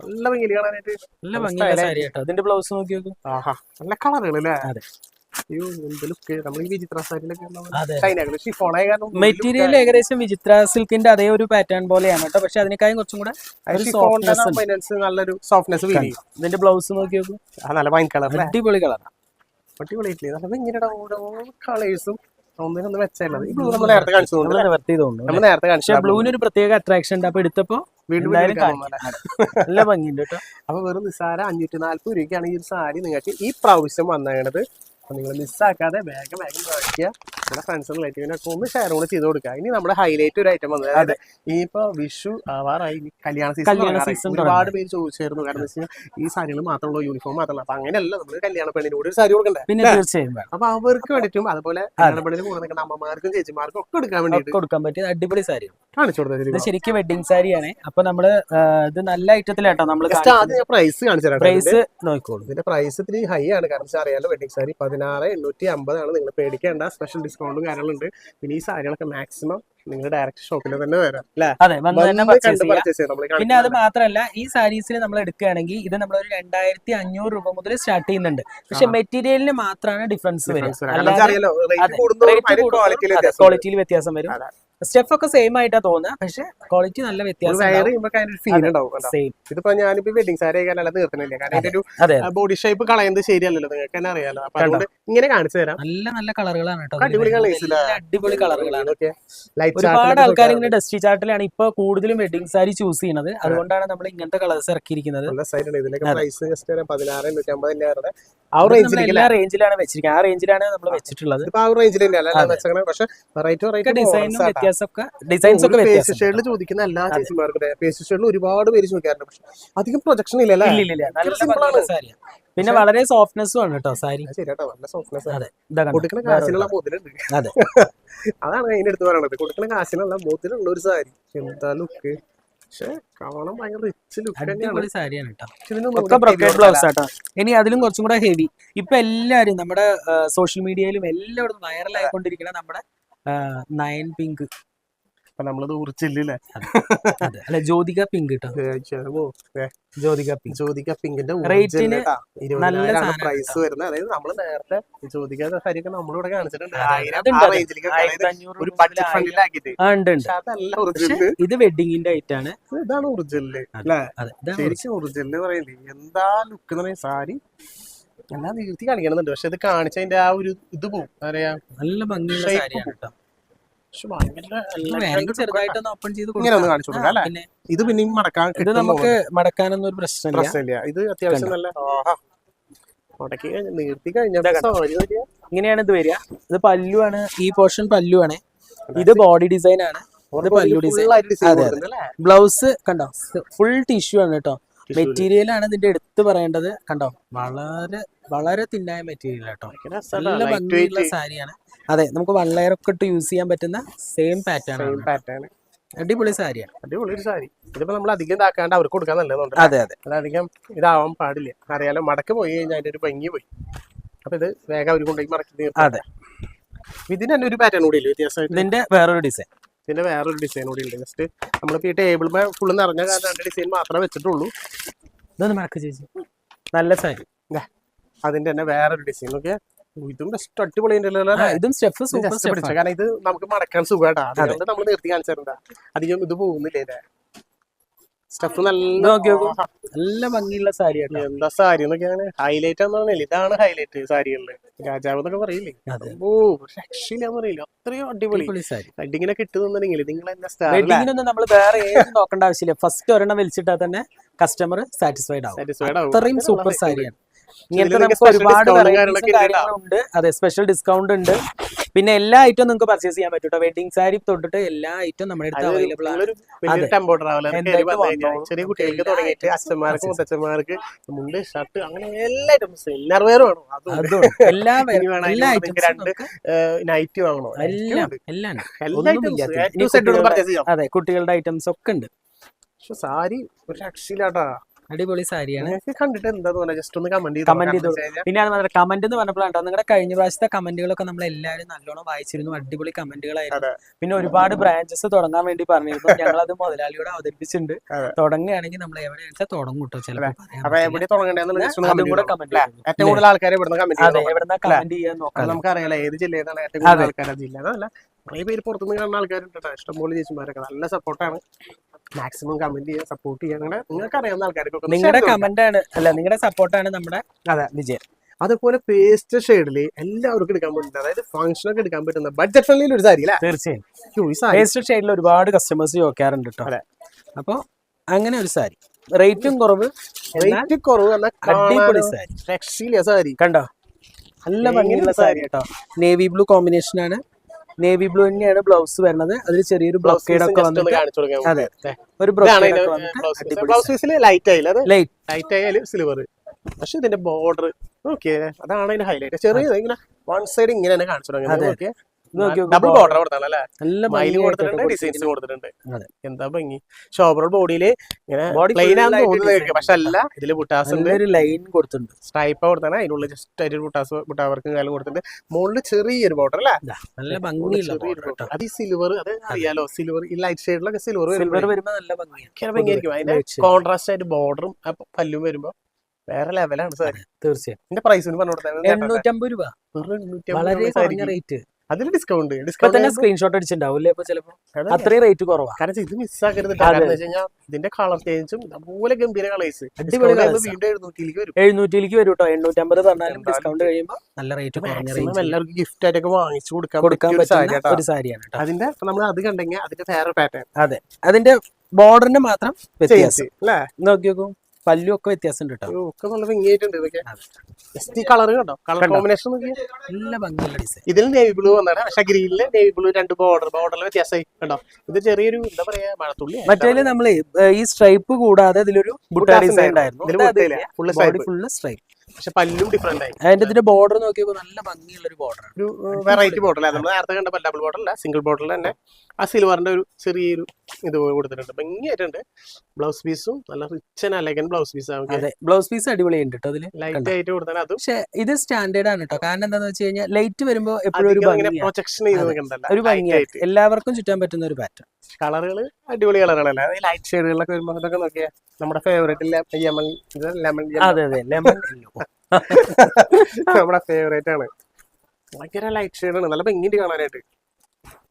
A: നല്ല ഭംഗി കാണാനായിട്ട്.
B: നല്ല ഭംഗിയുള്ള സാരി കേട്ടോ അതിന്റെ ബ്ലൗസ് നോക്കി നോക്കൂ
A: ആഹാ നല്ല കളറുകൾ അല്ലേ
B: അതെ. മെറ്റീരിയൽ ഏകദേശം വിചിത്ര സിൽക്കിന്റെ അതേ ഒരു പാറ്റേൺ പോലെയാണ് കേട്ടോ. പക്ഷെ അതിനേക്കാളും കുറച്ചും കൂടെ.
A: നല്ലൊരു സോഫ്റ്റ്നെസ്
B: ഇതിന്റെ ബ്ലൗസ് നോക്കി നോക്കൂ
A: നല്ല വൈൻ കളർ
B: അടിപൊളി
A: നല്ല ഇങ്ങനെ ഓരോ കളേഴ്സും ഒന്നിനൊന്ന് ഈ ബ്ലൂ നമ്മൾ നേരത്തെ
B: നമ്മൾ
A: നേരത്തെ കാണിച്ചു
B: ബ്ലൂവിന് ഒരു പ്രത്യേക അട്രാക്ഷൻ ഉണ്ട്. അപ്പൊ എടുത്തപ്പോ നല്ല ഭംഗിയുണ്ട് കേട്ടോ.
A: അപ്പൊ വെറും നിസ്സാര അഞ്ഞൂറ്റി നാല്പത് രൂപയ്ക്കാണ് ഈ ഒരു സാരി നിങ്ങൾക്ക് ഈ പ്രാവശ്യം വന്നേണത് അപ്പൊ നിങ്ങൾ മിസ്സാക്കാതെ വേഗം വേഗം വാങ്ങിക്കുക നമ്മുടെ ഫ്രണ്ട്സും റിലേറ്റീവിനൊക്കെ ഒന്ന് ഷെയർ കൂടെ ചെയ്ത് കൊടുക്കുക. ഇനി നമ്മുടെ ഹൈലൈറ്റ് ഒരു ഐറ്റം വന്നത് അതായത് ഇനിയിപ്പോ വിഷു ആവാറായി. കല്യാണ സീസൺ
B: കല്യാണ
A: സീസൺ
B: season
A: ഒരുപാട് പേര് ചോദിച്ചായിരുന്നു കാരണം എന്താ വെച്ചാൽ ഈ സാരികൾ മാത്രമുള്ള യൂണിഫോം മാത്രമല്ല. അപ്പൊ അങ്ങനെയല്ല നമ്മൾ കല്യാണ പെണ്ണിനോട് ഒരു സാരി കൊടുക്കണ്ടേ?
B: പിന്നെ തീർച്ചയായും
A: അപ്പൊ അവർക്ക് വേണ്ടിയിട്ടും അതുപോലെ കല്യാണ പെണ്ണിന് കൂടെ നിൽക്കുന്ന അമ്മമാർക്കും ചേച്ചിമാർക്കും ഒക്കെ കൊടുക്കാൻ വേണ്ടി
B: കൊടുക്കാൻ പറ്റിയ അടിപൊളി സാരി
A: കാണിച്ചു
B: ഇത്
A: കൊടുത്തത്
B: ശരിക്കും വെഡിങ് സാരിയാണ്. അപ്പൊ നമ്മൾ ഇത് നല്ല ഐറ്റത്തിലാട്ടോ
A: നമ്മൾ പ്രൈസ് കാണിച്ചു
B: പ്രൈസ് നോക്കിക്കോളൂ.
A: ഇതിന്റെ പ്രൈസ് ഇത്തിരി ഹൈ ആണ്. കാരണം അറിയാലോ വെഡിങ് സാരി പതിനാറ് എണ്ണൂറ്റി അമ്പതാണ്. നിങ്ങൾ പേടിക്കേണ്ട. സ്പെഷ്യൽ ഡിസ്കൗണ്ടും കാര്യങ്ങളുണ്ട്. പിന്നെ ഈ സാരികളൊക്കെ മാക്സിമം നിങ്ങൾ ഡയറക്റ്റ് ഷോപ്പിൽ തന്നെ വരാം
B: അതെ വന്ന് തന്നെ പർച്ചേസ് ചെയ്യാം. പിന്നെ അത് മാത്രമല്ല ഈ സാരീസിൽ നമ്മൾ എടുക്കുകയാണെങ്കിൽ ഇത് നമ്മൾ ഒരു രണ്ടായിരത്തി അഞ്ഞൂറ് രൂപ മുതൽ സ്റ്റാർട്ട് ചെയ്യുന്നുണ്ട്. പക്ഷെ മെറ്റീരിയലിന് മാത്രമാണ് ഡിഫറൻസ് കൂടുമ്പോൾ
A: ക്വാളിറ്റിയിൽ വ്യത്യാസം
B: വരും. സ്റ്റെഫ് ഒക്കെ സെയിം ആയിട്ടാ തോന്നുക പക്ഷെ ക്വാളിറ്റി നല്ല വ്യത്യാസം
A: ഇതിപ്പോ ഞാനിപ്പോ വെഡിങ് സാരി ആയി അല്ല തീർത്തണില്ല കാരണം ഇതിന്റെ ഒരു ബോഡി ഷേപ്പ് കളയുന്നത് ശരിയല്ലല്ലോ. നിങ്ങൾക്ക് തന്നെ അറിയാലോ. അപ്പൊ അതുകൊണ്ട് ഇങ്ങനെ കാണിച്ചു തരാം.
B: നല്ല നല്ല കളറുകളാണ് കേട്ടോ
A: അടിപൊളി
B: കളറുകളാണ്. ഒരുപാട് ആൾക്കാർ ഇങ്ങനെ ഡസ്റ്റി ചാർട്ടിലാണ് ഇപ്പൊ കൂടുതലും വെഡിങ് സാരി ചൂസ് ചെയ്യുന്നത്. അതുകൊണ്ടാണ് നമ്മൾ ഇങ്ങനത്തെ കളേഴ്സ് ഇറക്കിയിരിക്കുന്നത്. എല്ലാ റേഞ്ചിലാണ് വെച്ചിരിക്കുന്നത്. ആ റേഞ്ചിലാണ് നമ്മൾ വെച്ചിട്ടുള്ളത്.
A: ഇപ്പൊ ആ
B: ഒക്കെ ഡിസൈൻസ് ഒക്കെ
A: പേസ്റ്റ് ഷെയ്ഡിൽ ചോദിക്കുന്ന എല്ലാ ചേച്ചിമാർക്കും പേസ്റ്റ് ഷെയ്ഡിൽ ഒരുപാട് പേര് ചോദിക്കാറുണ്ട്. പക്ഷെ അധികം പ്രൊജക്ഷൻ ഇല്ല
B: നല്ല സാരിയാണ് പിന്നെ വളരെ സോഫ്റ്റ്നെസ്സും ആണ് കേട്ടോ സാരി
A: അത് കൊടുക്കുന്ന കാശിനുള്ള മുതലുണ്ട്
B: അതെ. <laughs>
A: അതാണ് അതിന്റെ അടുത്ത് പറയണത്. കൊടുക്കുന്ന കാശിനുള്ള മുതലുള്ള ഒരു സാരി എന്താ ലുക്ക്
B: ഇനി അതിലും കുറച്ചും കൂടെ ഹെവി ഇപ്പൊ എല്ലാരും നമ്മുടെ സോഷ്യൽ മീഡിയയിലും എല്ലായിടത്തും വൈറൽ ആയിക്കൊണ്ടിരിക്കുന്ന നമ്മുടെ നയൻ പിങ്ക്.
A: അപ്പൊ നമ്മളത് ഉറിച്ചില്ലേ
B: അല്ല അല്ലെ ജ്യോതിക പിങ്ക് കേട്ടോ ജ്യോതിക പിങ്ക്.
A: ജ്യോതിക പിങ്കിന്റെ
B: Rate ന്
A: ഇരുപതിനായിരം പ്രൈസ് വരുന്നത്. അതായത് നമ്മൾ നേരത്തെ ജ്യോതിക ഹരിയൊക്കെ നമ്മളിവിടെ കാണിച്ചിട്ടുണ്ട്.
B: ഇത് വെഡിങ്ങിന്റെ ആയിട്ടാണ്
A: ഇതാണ്.
B: അതെ ഇതാണ്
A: ശരിക്കും ഒറിജിനൽ പറയുന്നത് എന്താ ലുക്ക് എന്ന് പറയുന്നത് സാരി. എല്ലാം നീർത്തി കാണിക്കണമെന്നുണ്ട് പക്ഷെ ഇത് കാണിച്ചതിന്റെ ആ ഒരു ഇത് പോകും അറിയാ
B: നല്ല ഭംഗിയുള്ള
A: Shape
B: സാരിയാണ് കേട്ടോ.
A: പക്ഷെ ഭയങ്കര
B: ഇത് വേണമെങ്കിൽ ചെറുതായിട്ടൊന്ന് ഓപ്പൺ ചെയ്ത്
A: ഇങ്ങനെ ഒന്ന്
B: കൊടുക്കാം.
A: കാണിച്ചു കൊടുക്കാം അല്ലേ?
B: ആ, പിന്നെ
A: ഇത് പിന്നെയും മടക്കാൻ
B: ഇത് നമുക്ക് മടക്കാനൊന്നും ഒരു പ്രശ്നമില്ല.
A: പ്രശ്നമില്ല. ഇത് അത്യാവശ്യം നല്ല ആഹാ. മടക്കി കഴിഞ്ഞ് നീർത്തി കഴിഞ്ഞാൽ
B: ഇങ്ങനെയാണ് ഇത് വരിക. ഇത് പല്ലുവാണ്. ഈ പോർഷൻ പല്ലുവാണ്. ഇത് ബോഡി ഡിസൈൻ ആണ്. ഇത് പല്ലു ഡിസൈൻ അതെ? ബ്ലൗസ് കണ്ടോ? ഫുൾ ടിഷ്യൂ ആണ് കേട്ടോ. മെറ്റീരിയൽ ആണ്. ഇതിന്റെ എടുത്ത് പറയേണ്ടത്. കണ്ടോ? വളരെ വളരെ തിന്നായ മെറ്റീരിയൽ കേട്ടോ. നല്ല ഭംഗിയുള്ള സാരിയാണ്. അതെ നമുക്ക് വൺ ലെയർ ഒക്കെ ഇട്ട് യൂസ് ചെയ്യാൻ പറ്റുന്ന സെയിം പാറ്റേൺ
A: പാറ്റേൺ
B: അടിപൊളി സാരിയാണ്.
A: അടിപൊളി ഒരു സാരി. ഇതിപ്പോ നമ്മൾ അധികം ഇതാക്കാണ്ട് അവർക്ക് കൊടുക്കാൻ നല്ലതുണ്ട്
B: അതെ അതെ.
A: അതധികം ഇതാവാൻ പാടില്ല. അറിയാലോ മടക്ക് പോയി കഴിഞ്ഞാൽ അതിന്റെ ഒരു ഭംഗി പോയി. അപ്പൊ ഇത് വേഗം അവർ കൊണ്ടുപോയി മടക്കി
B: അതെ.
A: ഇതിന് തന്നെ ഒരു പാറ്റേൺ കൂടി ഇല്ല? വ്യത്യാസം
B: ഇതിന്റെ വേറൊരു ഡിസൈൻ
A: ഇതിന്റെ വേറൊരു ഡിസൈൻ കൂടി ഉണ്ട് ജസ്റ്റ് നമ്മളിപ്പോ ഈ ടേബിൾ ഫുള്ള് നിറഞ്ഞ കാരണം രണ്ട് ഡിസൈൻ മാത്രമേ വെച്ചിട്ടുള്ളൂ.
B: ഇതൊന്ന് മടക്ക് ചേച്ചി. നല്ല സാരി
A: അതിന്റെ തന്നെ വേറൊരു ഡിസൈൻ ഓക്കെ ഇതും ബെസ്റ്റ് അടിപൊളി
B: ആ, ഇതും സ്റ്റെഫ് സൂപ്പർ
A: സ്റ്റെപ്പ് കാരണം ഇത് നമുക്ക് മടക്കാൻ സുഖമായിട്ടാ അതുകൊണ്ട് നമ്മൾ നിർത്തി കാണിച്ചിട്ടുണ്ട് അധികം ഇത് പോകുന്നില്ലേ സ്റ്റഫ് നല്ല
B: നല്ല ഭംഗിയുള്ള സാരി
A: എന്താ സാരി എന്നൊക്കെയാണ് ഹൈലൈറ്റ് പറഞ്ഞില്ല? ഇതാണ് ഹൈലൈറ്റ് സാരികളിൽ. രാജാവ് എന്നൊക്കെ പറയില്ലേ? ഓ രക്ഷയില്ലാന്ന് പറയില്ല. അത്രയും അടിപൊളി.
B: അടിപൊളി സാരി.
A: വെഡിങ്ങിനെ കിട്ടുന്നുണ്ടെങ്കിൽ നിങ്ങൾ
B: വെഡിങ്ങിനൊന്നും നമ്മൾ വേറെ ഏത് നോക്കേണ്ട ആവശ്യമില്ല. ഫസ്റ്റ് ഒരെണ്ണം വലിച്ചിട്ടാൽ തന്നെ കസ്റ്റമർ സാറ്റിസ്ഫൈഡ് ആവും. അത്രയും സൂപ്പർ സാരിയാണ്. ഇങ്ങനത്തെ നമുക്ക് ഒരുപാട്
A: ഉണ്ട്.
B: അതെ സ്പെഷ്യൽ ഡിസ്കൗണ്ട് ഉണ്ട്. പിന്നെ എല്ലാ ഐറ്റവും നിങ്ങൾക്ക് പർച്ചേസ് ചെയ്യാൻ പറ്റും കേട്ടോ വെഡിങ് സാരി തൊട്ടിട്ട് എല്ലാ ഐറ്റവും നമ്മുടെ അടുത്ത് അവൈലബിൾ ആണ്.
A: ചെറിയ കുട്ടികൾക്ക് തുടങ്ങിയിട്ട് അച്ഛന്മാർക്ക് മുത്തച്ഛന്മാർക്ക് മുണ്ട് ഷർട്ട് അങ്ങനെ എല്ലാ ഐറ്റംസ് ഇന്നർ വെയർ വേണോ. അതും
B: എല്ലാ എല്ലാ
A: രണ്ട് നൈറ്റ് വാങ്ങണോ?
B: എല്ലാം എല്ലാം അതെ കുട്ടികളുടെ ഐറ്റംസ് ഒക്കെ ഉണ്ട്.
A: പക്ഷെ സാരി ഒരു രക്ഷയില്ലാട്ടാ.
B: അടിപൊളി സാരിയാണ്.
A: കണ്ടിട്ട് എന്താ തോന്നുന്നത് ജസ്റ്റ് ഒന്ന് കമന്റ്
B: കമന്റ് ചെയ്തു പിന്നെ അത് മാത്രം കമന്റ് എന്ന് പറഞ്ഞപ്പോഴാണ് നിങ്ങളുടെ കഴിഞ്ഞ പ്രാവശ്യത്തെ കമന്റുകളൊക്കെ നമ്മൾ എല്ലാവരും നല്ലോണം വായിച്ചിരുന്നു. അടിപൊളി കമന്റുകളായിരുന്നു പിന്നെ ഒരുപാട് ബ്രാഞ്ചസ് തുടങ്ങാൻ വേണ്ടി പറഞ്ഞിരുന്നു. <laughs> ഞങ്ങൾ അത് മുതലാളിയോട് അവതരിപ്പിച്ചിട്ടുണ്ട്. തുടങ്ങുകയാണെങ്കിൽ നമ്മൾ എവിടെ വെച്ചാൽ തുടങ്ങും കേട്ടോ ചിലപ്പോൾ
A: കമന്റ് ആൾക്കാർ
B: ചെയ്യാൻ നോക്കാം.
A: നമുക്കറിയാലോ. ഏത് ജില്ലയിലാണ് ഏറ്റവും കൂടുതൽ
B: അതെ.
A: ആൾക്കാർ ജില്ല? അതല്ല. കുറേ പേര് പുറത്തുനിന്ന് കാണുന്ന ആൾക്കാരുണ്ട് ഇഷ്ടംപോലെ ചേച്ചിമാരൊക്കെ നല്ല സപ്പോർട്ടാണ് മാക്സിമം കമന്റ് ചെയ്യാൻ സപ്പോർട്ട് ചെയ്യാൻ. നിങ്ങൾക്ക് അറിയാവുന്ന ആൾക്കാർക്കൊക്കെ
B: നിങ്ങളുടെ. കമന്റ് ആണ് അല്ല നിങ്ങളുടെ സപ്പോർട്ടാണ് നമ്മുടെ
A: അതെ.
B: വിജയം
A: അതുപോലെ പേസ്റ്റ് ഷെയ്ഡിൽ എല്ലാവർക്കും എടുക്കാൻ പറ്റുന്നത് അതായത് ഫംഗ്ഷൻ ഒക്കെ എടുക്കാൻ പറ്റുന്ന ബഡ്ജറ്റ് ഫ്രണ്ട്ലി ഒരു സാരി അല്ലേ?
B: തീർച്ചയായും. പേസ്റ്റ് ഷെയ്ഡിൽ ഒരുപാട് കസ്റ്റമേഴ്സ് ചോദിക്കാറുണ്ട് കേട്ടോ
A: അപ്പൊ
B: അപ്പോൾ അങ്ങനെ ഒരു സാരി. റേറ്റും കുറവ്.
A: റേറ്റ് കുറവ്
B: അടിപൊളി സാരി.
A: സാരി.
B: കണ്ടോ? നല്ല ഭംഗിയുള്ള?
A: സാരി.
B: കേട്ടോ നേവി ബ്ലൂ കോമ്പിനേഷൻ ആണ്. നേവി ബ്ലൂ തന്നെയാണ് ബ്ലൗസ് വരുന്നത്. അതിൽ ചെറിയൊരു ബ്ലോക്കേഡ് ഒക്കെ വന്നിട്ട് അതെ. ഒരു
A: ബ്ലൗസ് പീസിൽ ലൈറ്റ് ആയില്ല
B: ലൈറ്റ്
A: ലൈറ്റ് ആയാലും സിൽവർ പക്ഷെ ഇതിന്റെ ബോർഡർ ഓക്കെ അതാണ് അതിന്റെ ഹൈലൈറ്റ് ചെറിയ ഇങ്ങനെ വൺ സൈഡ് ഇങ്ങനെ തന്നെ കാണിച്ചു
B: അതെ.
A: ഓക്കെ ഡബിൾ ബോർഡർ കൊടുത്തിട്ടുണ്ട് ഡിസൈൻസ് കൊടുത്തിട്ടുണ്ട്. എന്താ ഭംഗി? ഷോബർ ബോഡിയിൽ ഇങ്ങനെ പ്ലെയിൻ ആണെന്ന് തോന്നുന്നത് പക്ഷെ അല്ല ഇതിൽ ബുട്ടാസ് ഉണ്ട്.
B: ഒരു ലൈൻ കൊടുത്തിട്ടുണ്ട്.
A: സ്ട്രൈപ്പ് കൊടുത്താണ് അതിനുള്ളിൽ ജസ്റ്റ് ബുട്ടാസ് ബുട്ടാവർക്കും കാലം കൊടുത്തിട്ടുണ്ട്. മുകളിൽ ചെറിയൊരു ബോർഡർ അല്ലേ?
B: നല്ല ഭംഗിയുള്ള.
A: അത് ഈ സിൽവർ അത് അറിയാലോ? സിൽവർ ഈ ലൈറ്റ് ഷെയ്ഡിലൊക്കെ സിൽവർ
B: സിൽവർ വരുമ്പോൾ നല്ല ഭംഗിയാണ്
A: ഭംഗിയായിരിക്കും. അതിന്റെ കോൺട്രാസ്റ്റ് ആയിട്ട് ബോർഡറും പല്ലും വരുമ്പോ വേറെ ലെവലാണ് സാർ
B: തീർച്ചയായും.
A: എന്റെ പ്രൈസ് പറഞ്ഞു കൊടുത്തത്
B: എണ്ണൂറ്റമ്പത് രൂപ. വളരെ റേറ്റ്
A: അതിന് ഡിസ്കൗണ്ട് ഡിസ്കൗണ്ട്
B: തന്നെ സ്ക്രീൻഷോട്ട് അടിച്ചിട്ടുണ്ടാവും അല്ലേ ചിലപ്പോ അത്രയും റേറ്റ് കുറവാ.
A: കാരണം ഇത് മിസ്സാക്കരുത്. കാരണം കഴിഞ്ഞാൽ ഇതിന്റെ കളർ ചേഞ്ചും അതുപോലെ ഗംഭീര കളേഴ്സ് എഴുന്നൂറ്റിലേക്ക് വരും.
B: കേട്ടോ. എണ്ണൂറ്റമ്പത് പറഞ്ഞാലും ഡിസ്കൗണ്ട് കഴിയുമ്പോൾ നല്ല റേറ്റ് കുറഞ്ഞ
A: മാക്സിമം എല്ലാവർക്കും ഗിഫ്റ്റ് ആയിട്ടൊക്കെ വാങ്ങിച്ചു കൊടുക്കാൻ
B: കൊടുക്കാൻ പറ്റുന്ന ഒരു സാരിയാണ്
A: അതിന്റെ നമ്മൾ അത് കണ്ടെങ്കിൽ അതിന്റെ വേറെ പാറ്റേൺ
B: അതെ. അതിന്റെ ബോർഡറിന് മാത്രം വ്യത്യാസം.
A: അല്ലേ?
B: നോക്കി നോക്കൂ പല്ലും ഒക്കെ വ്യത്യാസം
A: ഒക്കെ നല്ല ഭംഗിയായിട്ടുണ്ട് ഇതൊക്കെ. ജസ്റ്റ് കളർ കണ്ടോ? കളർ കോമ്പിനേഷൻ
B: നല്ല ഭംഗിയുള്ള ഡിസൈൻ
A: ഇതിൽ നേവി ബ്ലൂ വന്നാണ് പക്ഷെ ഗ്രീനിൽ നേവി ബ്ലൂ രണ്ട് ബോർഡർ ബോർഡറിൽ വ്യത്യാസമായി. കണ്ടോ? ഇത് ചെറിയൊരു എന്താ പറയാ മഴത്തുള്ളി
B: മറ്റേ നമ്മൾ ഈ സ്ട്രൈപ്പ് കൂടാതെ ഇതിലൊരു ബുട്ട ഡിസൈൻ
A: ഉണ്ടായിരുന്നു.
B: ഫുള്ള് സ്ട്രൈപ്പ്
A: പക്ഷെ പല്ലും ഡിഫറെന്റ് ആയി.
B: അതിന്റെ ഇതിന്റെ ബോർഡർ നോക്കിയപ്പോ നല്ല ഭംഗിയുള്ള ഒരു ബോർഡർ
A: ഒരു വെറൈറ്റി ബോട്ടിൽ നമ്മൾ നേരത്തെ കണ്ട ഡബിൾ ബോട്ടിൽ അല്ല സിംഗിൾ ബോട്ടിൽ തന്നെ ആ സിൽവറിന്റെ ഒരു ചെറിയൊരു ഇത് കൊടുത്തിട്ടുണ്ട്. ഭംഗിയായിട്ടുണ്ട്. ബ്ലൗസ് പീസും നല്ല rich and elegant blouse piece
B: അതെ ബ്ലൗസ് പീസ് അടിപൊളിയുണ്ട് കേട്ടോ അതിൽ.
A: ലൈറ്റ് ആയിട്ട് കൊടുത്താൽ അതും
B: പക്ഷേ ഇത് സ്റ്റാൻഡേർഡ് ആണ് കേട്ടോ കാരണം എന്താന്ന് വെച്ച് കഴിഞ്ഞാൽ ലൈറ്റ് വരുമ്പോൾ എപ്പോഴും ഒരു
A: പ്രൊജക്ഷൻ
B: ഒരു ഭംഗിയായിട്ട് എല്ലാവർക്കും ചുറ്റാൻ പറ്റുന്ന ഒരു പാറ്റേൺ
A: കളറുകൾ അടിപൊളി കളറുകളല്ല ലൈറ്റ് ഷെയ്ഡുകളൊക്കെ വരുമ്പോൾ അതൊക്കെ നോക്കിയാൽ നമ്മുടെ ഫേവറേറ്റ് ലെമൺ ലെമൺ
B: അതെ അതെ ലെമൺ <laughs>
A: നമ്മുടെ ഫേവറേറ്റ് ആണ്. ഭയങ്കര ലൈറ്റ് ഷെയ്ഡാണ് നല്ല ഭംഗിയുണ്ട് കാണാനായിട്ട്.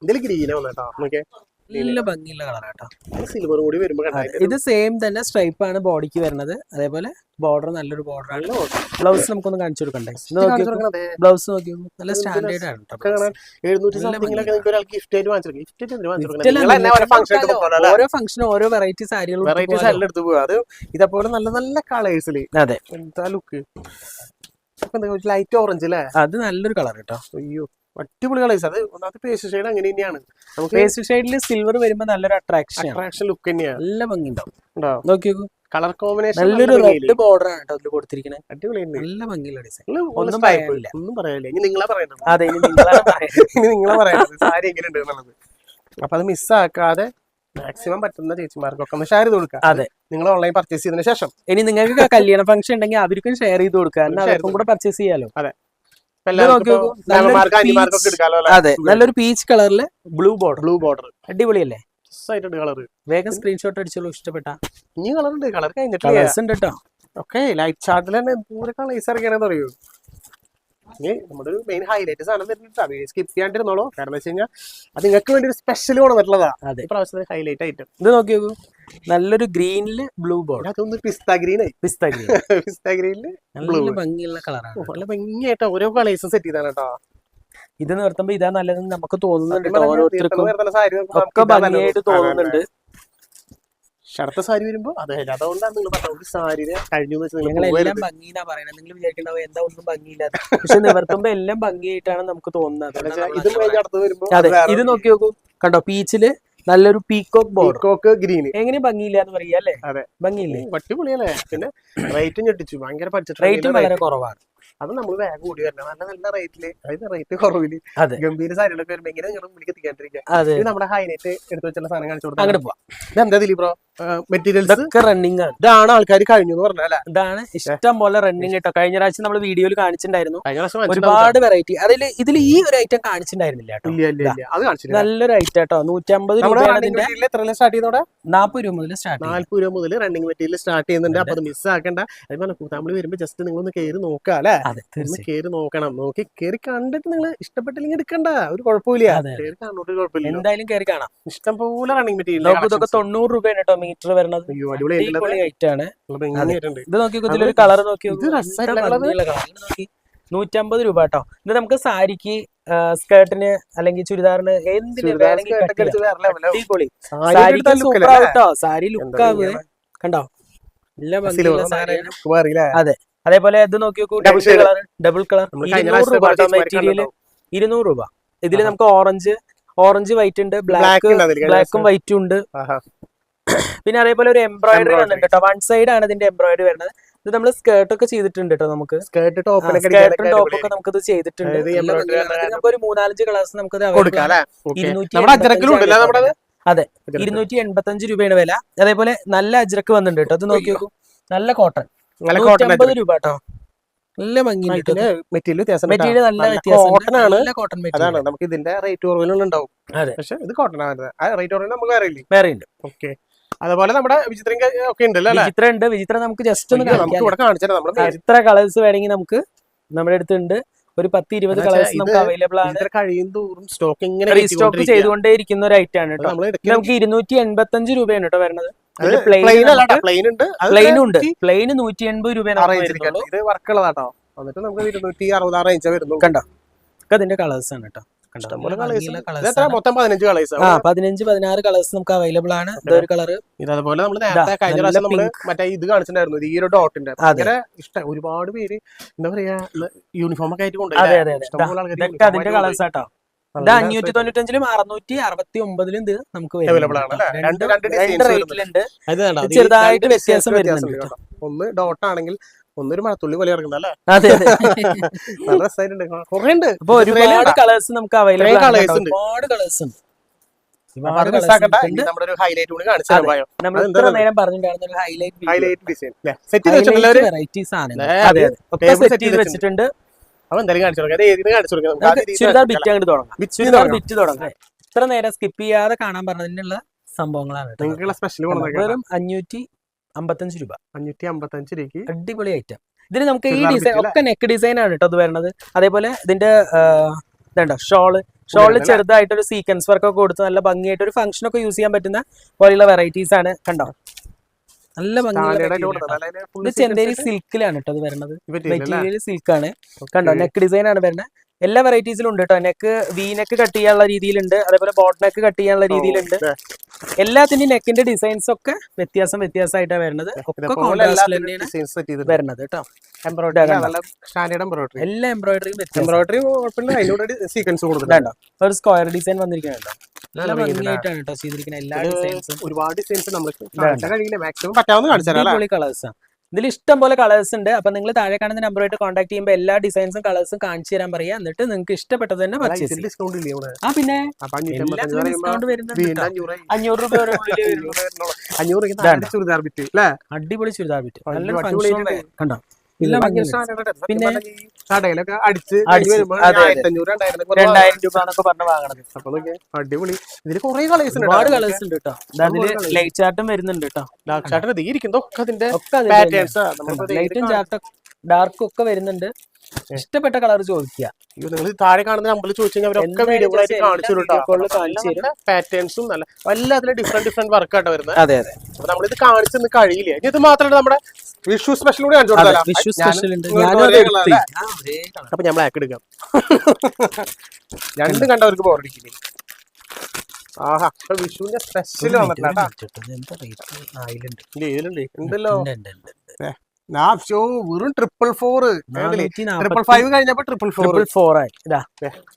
A: ഇതിൽ ഗ്രീന കേട്ടോ നോക്കിയേ.
B: നല്ല ഭംഗിയുള്ള കളർ കേട്ടോ.
A: സിൽവർ കൂടി വരുമ്പോൾ.
B: ഇത് സെയിം തന്നെ സ്ട്രൈപ്പ് ആണ് ബോഡിക്ക് വരുന്നത്. അതേപോലെ ബോർഡർ നല്ലൊരു ബോർഡർ ആണ്. ബ്ലൗസ് നമുക്കൊന്ന് കാണിച്ചു കൊടുക്കണ്ടേ ബ്ലൗസ് നോക്കി നല്ല സ്റ്റാൻഡേർഡ് ആണ്
A: ഓരോ
B: ഫംഗ്ഷനും ഓരോ വെറൈറ്റി സാരികൾ
A: വെറൈറ്റി എല്ലാം എടുത്ത് പോകും അത് ഇതേപോലെ നല്ല നല്ല കളേഴ്സിൽ
B: അതെ.
A: എന്താ ലുക്ക് ലൈറ്റ് ഓറഞ്ച് അല്ലേ
B: അത് നല്ലൊരു കളർ കേട്ടോ.
A: അയ്യോ. അടിപൊളി കളേഴ്സ്. അത് ഒന്നാമത്തെ പേസ്റ്റ് ഷെയ്ഡ് അങ്ങനെ തന്നെയാണ്. നമുക്ക്
B: പേസ്റ്റ് ഷെയ്ഡിൽ സിൽവർ വരുമ്പോ നല്ലൊരു അട്രാക്ഷൻ
A: അട്രാക്ഷൻ ലുക്ക് തന്നെയാണ്.
B: നല്ല ഭംഗി ഉണ്ടാവും നോക്കിയോക്കൂ
A: കളർ കോമ്പിനേഷൻ
B: നല്ലൊരു റെഡ് ബോർഡർ ആണ് കേട്ടോ അതിൽ കൊടുത്തിരിക്കുന്നത്
A: അടിപൊളി
B: നല്ല ഭംഗിയുള്ള ഡിസൈൻ ഒന്നും പറയാനില്ല.
A: ഒന്നും പറയാനില്ല ഇനി നിങ്ങളെ പറയുന്നത്
B: അതെ ഇനി നിങ്ങളാണ് പറയുന്നത്. <laughs>
A: ഇനി നിങ്ങളെ പറയുന്നത് സാരി എങ്ങനെ ഉണ്ട് എന്നുള്ളത്. അപ്പൊ അത് മിസ്സാക്കാതെ മാക്സിമം പറ്റുന്ന ചേച്ചിമാർക്കൊക്കെ ഒന്ന് ഷെയർ ചെയ്ത് കൊടുക്കുക
B: അതെ.
A: നിങ്ങൾ ഓൺലൈൻ പർച്ചേസ് ചെയ്തതിനു ശേഷം.
B: ഇനി നിങ്ങൾക്ക് കല്യാണ ഫംഗ്ഷൻ ഉണ്ടെങ്കിൽ അവർക്കും ഷെയർ ചെയ്ത് കൊടുക്കുക <laughs> അവർക്കും കൂടെ പർച്ചേസ് ചെയ്യാലോ.
A: ഇപ്പൊ
B: അതെ നല്ലൊരു പീച്ച് കളറിൽ ബ്ലൂ ബോർഡർ
A: ബ്ലൂ ബോർഡർ
B: അടിപൊളിയല്ലേ?
A: കളർ
B: വേഗം സ്ക്രീൻഷോട്ട് അടിച്ചോളൂ ഇഷ്ടപ്പെട്ട.
A: ഇനി കളർ ഉണ്ട് കളർ
B: കഴിഞ്ഞിട്ട്
A: ഓക്കെ ലൈറ്റ് ചാർട്ടിൽ തന്നെ എന്തോരം കളേഴ്സ് ഇറങ്ങിയാണെന്ന് അറിയൂ ഇനി നമ്മുടെ ഒരു മെയിൻ ഹൈലൈറ്റ് സാധനം വരുന്നുണ്ട് വീഡിയോ സ്കിപ്പ് ചെയ്യാണ്ടിരുന്നോളൂ. കാരണം എന്ന് വെച്ച് കഴിഞ്ഞാൽ അത് നിങ്ങൾക്ക് വേണ്ടി ഒരു സ്പെഷ്യൽ കൊണ്ടുവന്നിട്ടുള്ളതാ
B: അതെ.
A: ഇപ്രാവശ്യത്തെ ഹൈലൈറ്റ് ഐറ്റം
B: ഇത് നോക്കി നോക്കൂ. നല്ലൊരു ഗ്രീനിൽ ബ്ലൂ ബോർഡ്
A: അതൊന്ന് പിസ്ത ഗ്രീൻ
B: പിസ്ത <laughs> ഗ്രീൻ.
A: പിസ്ത ഗ്രീനിൽ
B: നല്ല ഭംഗിയുള്ള കളറാണ്
A: നല്ല ഭംഗിയായിട്ട് ഓരോ കളേഴ്സും സെറ്റ് ചെയ്താണ് കേട്ടോ.
B: ഇത് നിർത്തുമ്പോ ഇതാ നല്ലതെന്ന് നമുക്ക് തോന്നുന്നുണ്ട് ഓരോരുത്തർക്കും ഒക്കെ ഭംഗിയായിട്ട് തോന്നുന്നുണ്ട്.
A: പക്ഷെ അടുത്ത സാരി വരുമ്പോ അതെ അതുകൊണ്ടാണ് നിങ്ങൾ പറഞ്ഞത്. ഒരു സാരിനെ കഴിഞ്ഞു.
B: ഭംഗിന്നാ പറയുന്നത് നിങ്ങൾ വിചാരിക്കണ്ടാവും എന്താ ഒന്നും ഭംഗിയില്ലാത്ത. പക്ഷെ നിവർത്തുമ്പോ എല്ലാം ഭംഗിയായിട്ടാണ് നമുക്ക് തോന്നുന്നത്. അതെ ഇത് നോക്കി നോക്കൂ. കണ്ടോ പീച്ചിൽ നല്ലൊരു പീക്കോക്ക് പീക്കോക്ക്
A: കോക്ക് ഗ്രീൻ
B: എങ്ങനെ ഭംഗിയില്ല എന്ന് പറയാ അല്ലേ?
A: അതെ.
B: ഭംഗിയില്ലേ?
A: അടിപൊളിയല്ലേ പിന്നെ റേറ്റും ഞെട്ടിച്ചു. ഭയങ്കര ബഡ്ജറ്റ്
B: റേറ്റും വളരെ കുറവാണ്.
A: അത് നമ്മൾ വേഗം കൂടി വരണം. നല്ല നല്ല റേറ്റിൽ അതായത് റേറ്റ് കുറവിൽ.
B: അതെ.
A: ഗംഭീര സാരികളൊക്കെ വരുമ്പോ എങ്ങനെ നിങ്ങൾ ഇത് നമ്മുടെ ഹൈനൈറ്റ് എടുത്തു വെച്ചുള്ള സാധനം കാണിച്ചു കൊടുക്കാം
B: അങ്ങോട്ട് പോവാം.
A: എന്താ ദിലീപ് മെറ്റീരിയൽസ്
B: റണ്ണിങ് ആണ്.
A: ഇതാണ് ആൾക്കാർ കഴിഞ്ഞു എന്ന് പറഞ്ഞല്ലേ
B: ഇതാണ് ഇഷ്ടം പോലെ റണ്ണിങ് കേട്ടോ. കഴിഞ്ഞ പ്രാവശ്യം നമ്മൾ വീഡിയോയിൽ കാണിച്ചിട്ടുണ്ടായിരുന്നു. ഒരുപാട് വെറൈറ്റി അതിൽ ഇതിൽ ഈ ഒരു ഐറ്റം കാണിച്ചിട്ടുണ്ടായിരുന്നില്ല കേട്ടോ. നല്ലൊരു ഐറ്റം കേട്ടോ. നൂറ്റമ്പത്
A: രൂപ സ്റ്റാർട്ട് ചെയ്യുന്നവിടെ?
B: നാൽപ്പത് രൂപ മുതൽ സ്റ്റാർട്ട്
A: നാല്പത് രൂപ മുതൽ റണ്ണിങ് മെറ്റീരിയൽ സ്റ്റാർട്ട് ചെയ്യുന്നുണ്ട്. അപ്പൊ അത് മിസ് ആക്കണ്ട. അതുപോലെ നമ്മൾ വരുമ്പോ ജസ്റ്റ് നിങ്ങൾ ഒന്ന് കയറി നോക്കുക അല്ലെ ഒന്ന് കയറി നോക്കണം. നോക്കി കയറി കണ്ടിട്ട് നിങ്ങൾ ഇഷ്ടപ്പെട്ടില്ലെങ്കിൽ എടുക്കണ്ട. ഒരു കുഴപ്പമില്ല. കയറി കാണോട്ട് കുഴപ്പമില്ല
B: എന്തായാലും കയറി കാണാം.
A: ഇഷ്ടം പോലെ റണ്ണിങ് മെറ്റീരിയൽ
B: ഇതൊക്കെ തൊണ്ണൂറ് രൂപയാണ് കേട്ടോ മീറ്റർ വരുന്നത് ആണ് ഇത് നോക്കി ഇതിലൊരു കളർ നോക്കി.
A: ഇത് രസമായിട്ടുള്ള
B: നോക്കി നൂറ്റമ്പത് രൂപ കേട്ടോ. ഇത് നമുക്ക് സാരിക്ക് സ്കേർട്ടിന് അല്ലെങ്കിൽ ചുരിദാറിന് എന്തിന്. അടിപൊളി.
A: സാരി
B: സാരിക്ക്
A: എടുത്താൽ
B: സൂപ്പർ ആവട്ടോ സാരി ലുക്ക് ആവുക കണ്ടോ?
A: അതെ?
B: അതേപോലെ ഇത് നോക്കി നോക്കൂ.
A: Double
B: കളർ ഡബിൾ കളർ ഇരുന്നൂറ് രൂപ മെറ്റീരിയൽ ഇരുന്നൂറ് രൂപ. ഇതിൽ നമുക്ക് ഓറഞ്ച് ഓറഞ്ച് വൈറ്റ് ഉണ്ട്. ബ്ലാക്ക് ബ്ലാക്കും വൈറ്റും ഉണ്ട്.
A: ആഹാ.
B: പിന്നെ അതേപോലെ ഒരു എംബ്രോയിഡറി
A: വന്നിട്ട്
B: വന്നിട്ടുണ്ട് കേട്ടോ വൺ സൈഡ് ആണ് ഇതിന്റെ എംബ്രോയിഡറി വരുന്നത്. ഇത് നമ്മൾ സ്കേർട്ട് ഒക്കെ ചെയ്തിട്ടുണ്ട് കേട്ടോ നമുക്ക്.
A: സ്കേർട്ട് ടോപ്പ്
B: സ്കേർട്ടും ടോപ്പ് ഒക്കെ നമുക്ക് ഇത് ചെയ്തിട്ടുണ്ട് നമുക്ക് ഒരു മൂന്നാലഞ്ച് കളേഴ്സ് നമുക്ക്?
A: Okay.
B: ഇരുന്നൂറ്റി
A: നമ്മുടെ അഞ്ച്
B: അതെ? രൂപയാണ് വില. അതേപോലെ നല്ല അജ്രക്ക് വന്നിട്ടുണ്ട് കേട്ടോ അത് നോക്കി നോക്കൂ. നല്ല കോട്ടൺ
A: നല്ല കോട്ടൺ
B: നൂറ്റമ്പത് രൂപ കേട്ടോ നല്ല ഭംഗി
A: മെറ്റീരിയൽ വ്യത്യാസം
B: മെറ്റീരിയൽ നല്ല വ്യത്യാസം നല്ല കോട്ടൺ
A: അതാണ്. നമുക്ക് ഇതിന്റെ റേറ്റ്
B: അതെ.
A: പക്ഷെ ഇത് കോട്ടൺ ആണ് ആ റേറ്റ് കുറവിൽ നമുക്ക് അറിയില്ലേ
B: വേറെ ഉണ്ട്
A: ഓക്കെ. അതുപോലെ നമ്മുടെ വിചിത്രം ഒക്കെ ഉണ്ടല്ലോ അല്ലേ?
B: വിചിത്രം ഉണ്ട്. വിചിത്രം നമുക്ക് ജസ്റ്റ് ഒന്ന്
A: നമുക്ക് ഇവിടെ കാണിച്ചാൽ നമ്മുടെ
B: എത്ര കളേഴ്സ് വേണമെങ്കിൽ നമുക്ക് നമ്മുടെ അടുത്തുണ്ട്. ഒരു പത്ത് ഇരുപത് കളേഴ്സ് നമുക്ക് അവൈലബിൾ ആണ്.
A: കഴിയും തോറും സ്റ്റോക്ക് ഇങ്ങനെ
B: റീസ്റ്റോക്ക് ചെയ്തുകൊണ്ടേ ഇരിക്കുന്ന ഒരു ഐറ്റം ആണ് കേട്ടോ നമുക്ക് ഇരുന്നൂറ്റി എൺപത്തി അഞ്ച് രൂപയാണ് കേട്ടോ വരുന്നത്.
A: പ്ലെയിൻ ഉണ്ട്. പ്ലെയിൻ ഉണ്ട്.
B: പ്ലെയിന് നൂറ്റി എൺപത് രൂപയാണ്.
A: ഇത് വർക്കുള്ളതാട്ടോ എന്നിട്ട് നമുക്ക് ഇരുന്നൂറ്റി അറുപതാറ് റേഞ്ച് വരുന്നു
B: കണ്ടോ? അതിന്റെ കളേഴ്സ് ആണ് കേട്ടോ
A: മൊത്തം പതിനഞ്ച് കളേഴ്സ്
B: ആ? പതിനഞ്ച് പതിനാറ് കളേഴ്സ് നമുക്ക് അവൈലബിൾ ആണ്. ഇതൊരു കളർ
A: ഇത് അതുപോലെ നമ്മൾ നേരത്തെ കഴിഞ്ഞ പ്രാവശ്യം നമ്മൾ മറ്റേ ഇത് കാണിച്ചിട്ടുണ്ടായിരുന്നു. ഈ ഒരു ഡോട്ടിന്റെ. ഭയങ്കര ഇഷ്ടം ഒരുപാട് പേര് എന്താ പറയാ യൂണിഫോം ഒക്കെ ആയിട്ട് കൊണ്ടുപോയി.
B: അതിന്റെ കളേഴ്സ് ആട്ടോ. ഇത്. അഞ്ഞൂറ്റി തൊണ്ണൂറ്റഞ്ചിലും അറുന്നൂറ്റി അറുപത്തി ഒമ്പതിലും ഇത് നമുക്ക്
A: രണ്ട്.
B: റേറ്റിലുണ്ട് ചെറുതായിട്ട് വ്യത്യാസം വരുന്നുണ്ട്.
A: ഒന്ന് ഡോട്ട് ആണെങ്കിൽ ഒന്നൊരു മഴത്തുള്ളി പോലെ ഇറങ്ങുന്നത് അല്ലേ?
B: അതെ അതെ. <laughs>
A: നല്ല രസമായിട്ടുണ്ട്. കുറെ ഉണ്ട്
B: അപ്പൊ ഒരുപാട് കളേഴ്സ് നമുക്ക് അവൈലബിൾ കേട്ടോ.
A: ഉണ്ട്.
B: ഒരുപാട് കളേഴ്സ് ഉണ്ട്. വെച്ചിട്ടുണ്ട്.
A: അപ്പൊ എന്തായാലും കാണിച്ചു കൊടുക്കാം.
B: ഇത്ര നേരം സ്കിപ്പ് ചെയ്യാതെ കാണാൻ പറഞ്ഞതിനുള്ള സംഭവങ്ങളാണ്
A: നിങ്ങൾക്കുള്ള സ്പെഷ്യൽ
B: വെറും അഞ്ഞൂറ്റി അമ്പത്തഞ്ച് രൂപ.
A: അഞ്ഞൂറ്റി അമ്പത്തഞ്ച് രൂപയ്ക്ക്
B: അടിപൊളി ഐറ്റം ഇതിന് നമുക്ക് ഈ ഡിസൈൻ ഒക്കെ നെക്ക് ഡിസൈൻ ആണ് കേട്ടോ അത് വരണത്. അതേപോലെ ഇതിന്റെ ഇതുണ്ടോ ഷോൾ ഷോളിൽ
A: അല്ലേ?
B: ചെറുതായിട്ടൊരു സീക്വൻസ് വർക്ക് ഒക്കെ കൊടുത്ത് നല്ല ഭംഗിയായിട്ട് ഒരു ഫംഗ്ഷൻ ഒക്കെ യൂസ് ചെയ്യാൻ പറ്റുന്ന പോലെയുള്ള വെറൈറ്റീസ് ആണ് കണ്ടോ? നല്ല
A: full
B: ഇത് ചെന്തേരി സിൽക്കിലാണ് കേട്ടോ അത് വരണത്.
A: മെറ്റീരിയൽ സിൽക്ക്
B: മെറ്റീരിയൽ സിൽക്കാണ് കണ്ടോ. നെക്ക് ഡിസൈൻ ആണ് വരുന്നത് എല്ലാ വെറൈറ്റീസിലും ഉണ്ട് കേട്ടോ നെക്ക് വി നെക്ക് കട്ട് ചെയ്യാനുള്ള രീതിയിലുണ്ട്. അതേപോലെ ബോട്ട് നെക്ക് കട്ട് ചെയ്യാനുള്ള രീതിയിലുണ്ട്. എല്ലാത്തിന്റെയും നെക്കിന്റെ ഡിസൈൻസ് ഒക്കെ വ്യത്യാസം വ്യത്യാസമായിട്ടാണ് വരുന്നത്. വരുന്നത് കേട്ടോ.
A: എംബ്രോയിഡറി
B: എല്ലാ എംബ്രോയിഡറിയും
A: എംബ്രോയിഡറി കുഴപ്പമില്ല അതിലൂടെ സീക്വൻസ്
B: ഇതാണ്ടോ ഒരു സ്ക്വയർ ഡിസൈൻ വന്നിരിക്കുന്നുണ്ടോ നല്ല. ഭംഗിയായിട്ടാണ് കേട്ടോ ചെയ്തിരിക്കുന്ന എല്ലാ ഡിസൈൻസും
A: ഒരുപാട് ഡിസൈൻസ് നമ്മൾ മാക്സിമം പറ്റാവുന്ന കാണിച്ചു തരാം അല്ലേ?
B: അടിപൊളി കളേഴ്സ് ഇതിൽ ഇഷ്ടം പോലെ കളേഴ്സ് ഉണ്ട്. അപ്പൊ നിങ്ങൾ താഴെ കാണുന്ന നമ്പറായിട്ട് കോൺടാക്ട് ചെയ്യുമ്പോൾ എല്ലാ ഡിസൈൻസും കളേഴ്സും കാണിച്ചു തരാൻ പറയാ. എന്നിട്ട് നിങ്ങൾക്ക് ഇഷ്ടപ്പെട്ടത് തന്നെ പർച്ചേസ് ആ പിന്നെ ഡിസ്കൗണ്ട് വരുന്നുണ്ട്. അഞ്ഞൂറ് രൂപ. അടിപൊളി ചുരിദാർ ബിറ്റ് നല്ല
A: കണ്ടോ?
B: പിന്നെ-
A: കടയിലൊക്കെ അടിച്ച്
B: വരുമ്പോൾ.
A: ആയിരത്തി അഞ്ഞൂറ് രണ്ടായിരം
B: രൂപ എന്നൊക്കെ പറഞ്ഞ വാങ്ങണത്.
A: അപ്പൊ നോക്കിയേ, അടിപൊളി കുറെ കളേഴ്സ്
B: ഒരുപാട് കളേഴ്സ് ഉണ്ട് കേട്ടോ. അതിൽ
A: colours.
B: ലൈറ്റ് ചാർട്ടും വരുന്നുണ്ട് കേട്ടോ.
A: ലാക്ഷാട്ടിന് ചാർട്ടും ഇരിക്കുന്നതൊക്കെ അതിന്റെ പാറ്റേൺസ്
B: ലൈറ്റും ചാർട്ടും ഡാർക്ക് ഒക്കെ വരുന്നുണ്ട്. ഇഷ്ടപ്പെട്ട കളർ ചോദിക്കുക
A: നിങ്ങൾ താഴെ കാണുന്ന നമ്പറിൽ ചോദിച്ചാൽ അവരൊക്കെ
B: എന്തായാലും
A: വീഡിയോകളായിട്ട് കാണിച്ചു
B: തരും.
A: പാറ്റേൺസും നല്ല എല്ലാത്തിലും ഡിഫറെന്റ് ഡിഫറെന്റ് വർക്കായിട്ട് വരുന്നത്
B: അതെ അതെ.
A: അപ്പൊ നമ്മളിത് കാണിച്ചൊന്നും കഴിയില്ല. ഇനി ഇത് മാത്രമല്ല നമ്മുടെ വിഷു സ്പെഷ്യൽ കൂടി കാണിച്ചു. അപ്പൊ ഞാൻ ബ്ലാക്ക് എടുക്കാം. രണ്ടും കണ്ടവർക്ക് ബോറടിക്കില്ലേ ആഹാ വിഷുവിന്റെ സ്പെഷ്യൽ
B: ഒരു
A: വെറും ട്രിപ്പിൾ ഫോർ ട്രിപ്പിൾ ഫൈവ് കഴിഞ്ഞപ്പോ ട്രിപ്പിൾ ഫോർ
B: ട്രിപ്പിൾ ഫോർ ആയി. ഇതാ.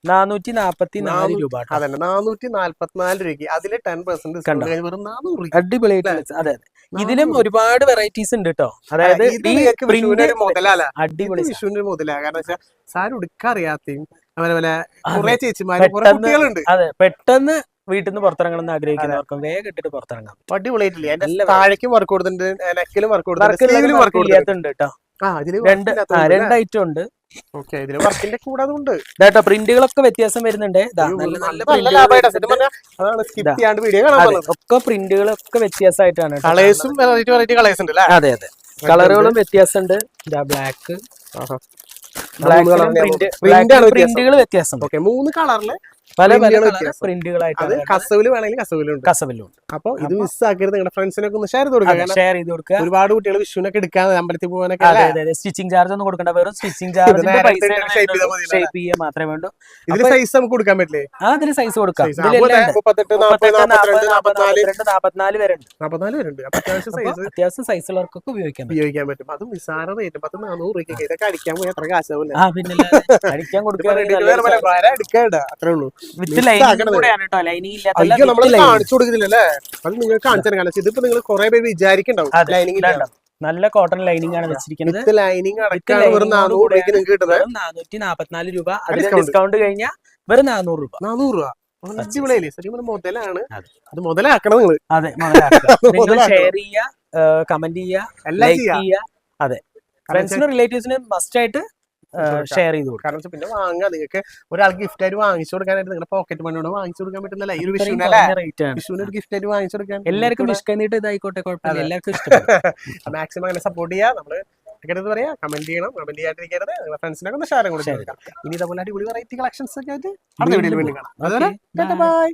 B: നാനൂറ്റി നാപ്പത്തി നാല് രൂപ
A: അതന്നെ നാനൂറ്റി നാല്പത്തിനാല് രൂപയ്ക്ക്. അതിൽ ടെൻ പെർസെന്റ്
B: കണ്ടോ?
A: ഡിസ്കൗണ്ട് കഴിഞ്ഞ് വെറും നാനൂറ് രൂപ
B: അടിപൊളിയായിട്ട് അതെ ഇതിലും ഒരുപാട് വെറൈറ്റീസ് ഉണ്ട് കേട്ടോ. അതായത്
A: മുതലല്ല
B: അടിപൊളി.
A: വിഷുവിന്റെ മുതലാ. കാരണം വെച്ചാൽ സാരി ഉടുക്കറിയാത്തയും അതുപോലെ
B: അതെ.
A: കുറെ ചേച്ചിമാര് കുറെ കുട്ടികളുണ്ട്.
B: അതെ പെട്ടെന്ന് വീട്ടിൽ നിന്ന് പുറത്തിറങ്ങണം എന്ന് ആഗ്രഹിക്കുന്നവർക്കും വേഗം ഇട്ടിട്ട് പുറത്തിറങ്ങാം.
A: അടിപൊളിയായിട്ടില്ലേ. താഴേക്ക് വർക്ക് കൊടുത്തിട്ടുണ്ട് നെക്കിലും വർക്ക് കൊടുത്തിട്ടുണ്ട്
B: കേട്ടോ രണ്ട് രണ്ട് ഐറ്റം ഉണ്ട്.
A: വർക്കിന്റെ കൂടെ അതുണ്ട്.
B: ഇതാട്ടോ പ്രിന്റുകളൊക്കെ വ്യത്യാസം വരുന്നുണ്ട്. ഒക്കെ പ്രിന്റുകളൊക്കെ വ്യത്യാസമായിട്ടാണ്
A: കളേഴ്സും വെറൈറ്റി വെറൈറ്റി കളേഴ്സ് ഉണ്ട്
B: അതെ അതെ. കളറുകളും വ്യത്യാസമുണ്ട്. ബ്ലാക്ക് പ്രിന്റുകൾ വ്യത്യാസം.
A: മൂന്ന് കളറിൽ
B: പല പല കളർ
A: അത് കസവിൽ വേണമെങ്കിൽ കസവിലും ഉണ്ട്. അപ്പൊ ഇത് മിസ് ആക്കരുത്. നിങ്ങളുടെ ഫ്രണ്ട്സിനൊക്കെ ഒന്ന് ഷെയർ ചെയ്ത് കൊടുക്കുക
B: ഷെയർ ചെയ്ത് കൊടുക്കുക.
A: ഒരുപാട് കുട്ടികൾ വിഷുവിനൊക്കെ എടുക്കാൻ അമ്പലത്തിൽ പോകാനൊക്കെ
B: സ്റ്റിച്ചിങ് ചാർജ് ഒന്നും കൊടുക്കണ്ട. വെറും സ്റ്റിച്ചിങ്
A: ചാർജ്
B: ഷേപ്പ് ചെയ്യാൻ മാത്രമേ വേണ്ടൂ.
A: ഇതിന് സൈസ് നമുക്ക് കൊടുക്കാൻ പറ്റില്ലേ?
B: ആ അതിന് സൈസ് കൊടുക്കാം. ഇതിലെല്ലാം
A: അപ്പൊ
B: ഉണ്ട്.
A: നാപ്പത്തിനാല്.
B: വരെ ഉണ്ട്
A: നാപ്പത്തിനാല് അത്യാവശ്യം സൈസ്
B: ഉള്ളവർക്കൊക്കെ ഉപയോഗിക്കാൻ പറ്റും.
A: ഉപയോഗിക്കാൻ പറ്റും. അത് നിസാര റേറ്റ് പത്ത് നാനൂറ് രൂപയ്ക്ക് ഇതൊക്കെ അടിക്കാൻ പോയി. അത്ര കാശാവില്ല?
B: പിന്നെ അടിക്കാൻ
A: കൊടുക്കാൻ അത്രേ ഉള്ളൂ.
B: വിത്ത് ലൈനിങ്
A: ആക്കണത്.
B: കൂടെയാണ് കേട്ടോ ലൈനിങ് ഇല്ലാത്ത
A: അയ്യോ നമ്മൾ കാണിച്ചു കൊടുക്കുന്നില്ലല്ലേ? അത് നിങ്ങൾ കാണിച്ചു തരാം. കാരണം ഇതിപ്പോ നിങ്ങൾ കുറെ പേര് വിചാരിക്കണ്ടാവും
B: അതെ.
A: ലൈനിങ്
B: ഇല്ല, നല്ല കോട്ടൺ ലൈനിങ് ആണ് വെച്ചിരിക്കുന്നത്
A: വിത്ത് ലൈനിങ് അടക്കാണ്
B: lining
A: വെറും നാനൂറ് രൂപയ്ക്ക് നിങ്ങൾക്ക് കിട്ടുന്നത്.
B: വെറും നാനൂറ്റി നാപ്പത്തിനാല് രൂപ. അതിന്
A: Discount.
B: ഡിസ്കൗണ്ട് കഴിഞ്ഞാൽ വെറും നാനൂറ് രൂപ.
A: നാനൂറ് രൂപ. അടിപൊളിയല്ലേ? ശരിക്കും പറഞ്ഞാൽ മുതലാണ്.
B: അതെ.
A: അത് മുതലാക്കണം നിങ്ങൾ
B: അതെ. <laughs> നിങ്ങൾ
A: മുതലാക്കണം.
B: ഷെയർ ചെയ്യുക കമന്റ് ചെയ്യുക
A: എല്ലാം
B: ലൈക്ക്
A: ചെയ്യാം.
B: ചെയ്യുക. അതെ. ഫ്രണ്ട്സിനും റിലേറ്റീവ്സിനും മസ്റ്റ് ആയിട്ട്. ഷെയർ ചെയ്ത്
A: കാരണം പിന്നെ വാങ്ങാ. നിങ്ങൾക്ക് ഒരാൾക്ക് ഗിഫ്റ്റ് ആയിട്ട് വാങ്ങിച്ചു കൊടുക്കാനായിട്ട് നിങ്ങളുടെ പോക്കറ്റ് മണി കൊണ്ട് വാങ്ങിച്ചു കൊടുക്കാൻ പറ്റുന്നില്ല? ഈ ഒരു വിഷുവിന് ഒരു ഗിഫ്റ്റ് ആയിട്ട് വാങ്ങിച്ചു കൊടുക്കാൻ
B: എല്ലാവർക്കും നിഷ്കന്നിട്ട് ഇതായിക്കോട്ടെ കുഴപ്പമില്ല. എല്ലാവർക്കും ഇഷ്ടം
A: മാക്സിമം <laughs> അങ്ങനെ സപ്പോർട്ട് ചെയ്യുക നമ്മൾ എന്താ പറയാ. കമന്റ് ചെയ്യണം. കമന്റ് ചെയ്യാണ്ടിരിക്കരുത് നിങ്ങളുടെ ഫ്രണ്ട്സിനൊക്കെ ഒന്ന് ഷെയർ കൊടുക്കാം. ഇനി ഇതേപോലെ അടിപൊളി വെറൈറ്റി കളക്ഷൻസ് ഒക്കെ ആയിട്ട് അടുത്ത വീഡിയോയിൽ വീണ്ടും കാണാം.
B: Okay,
A: by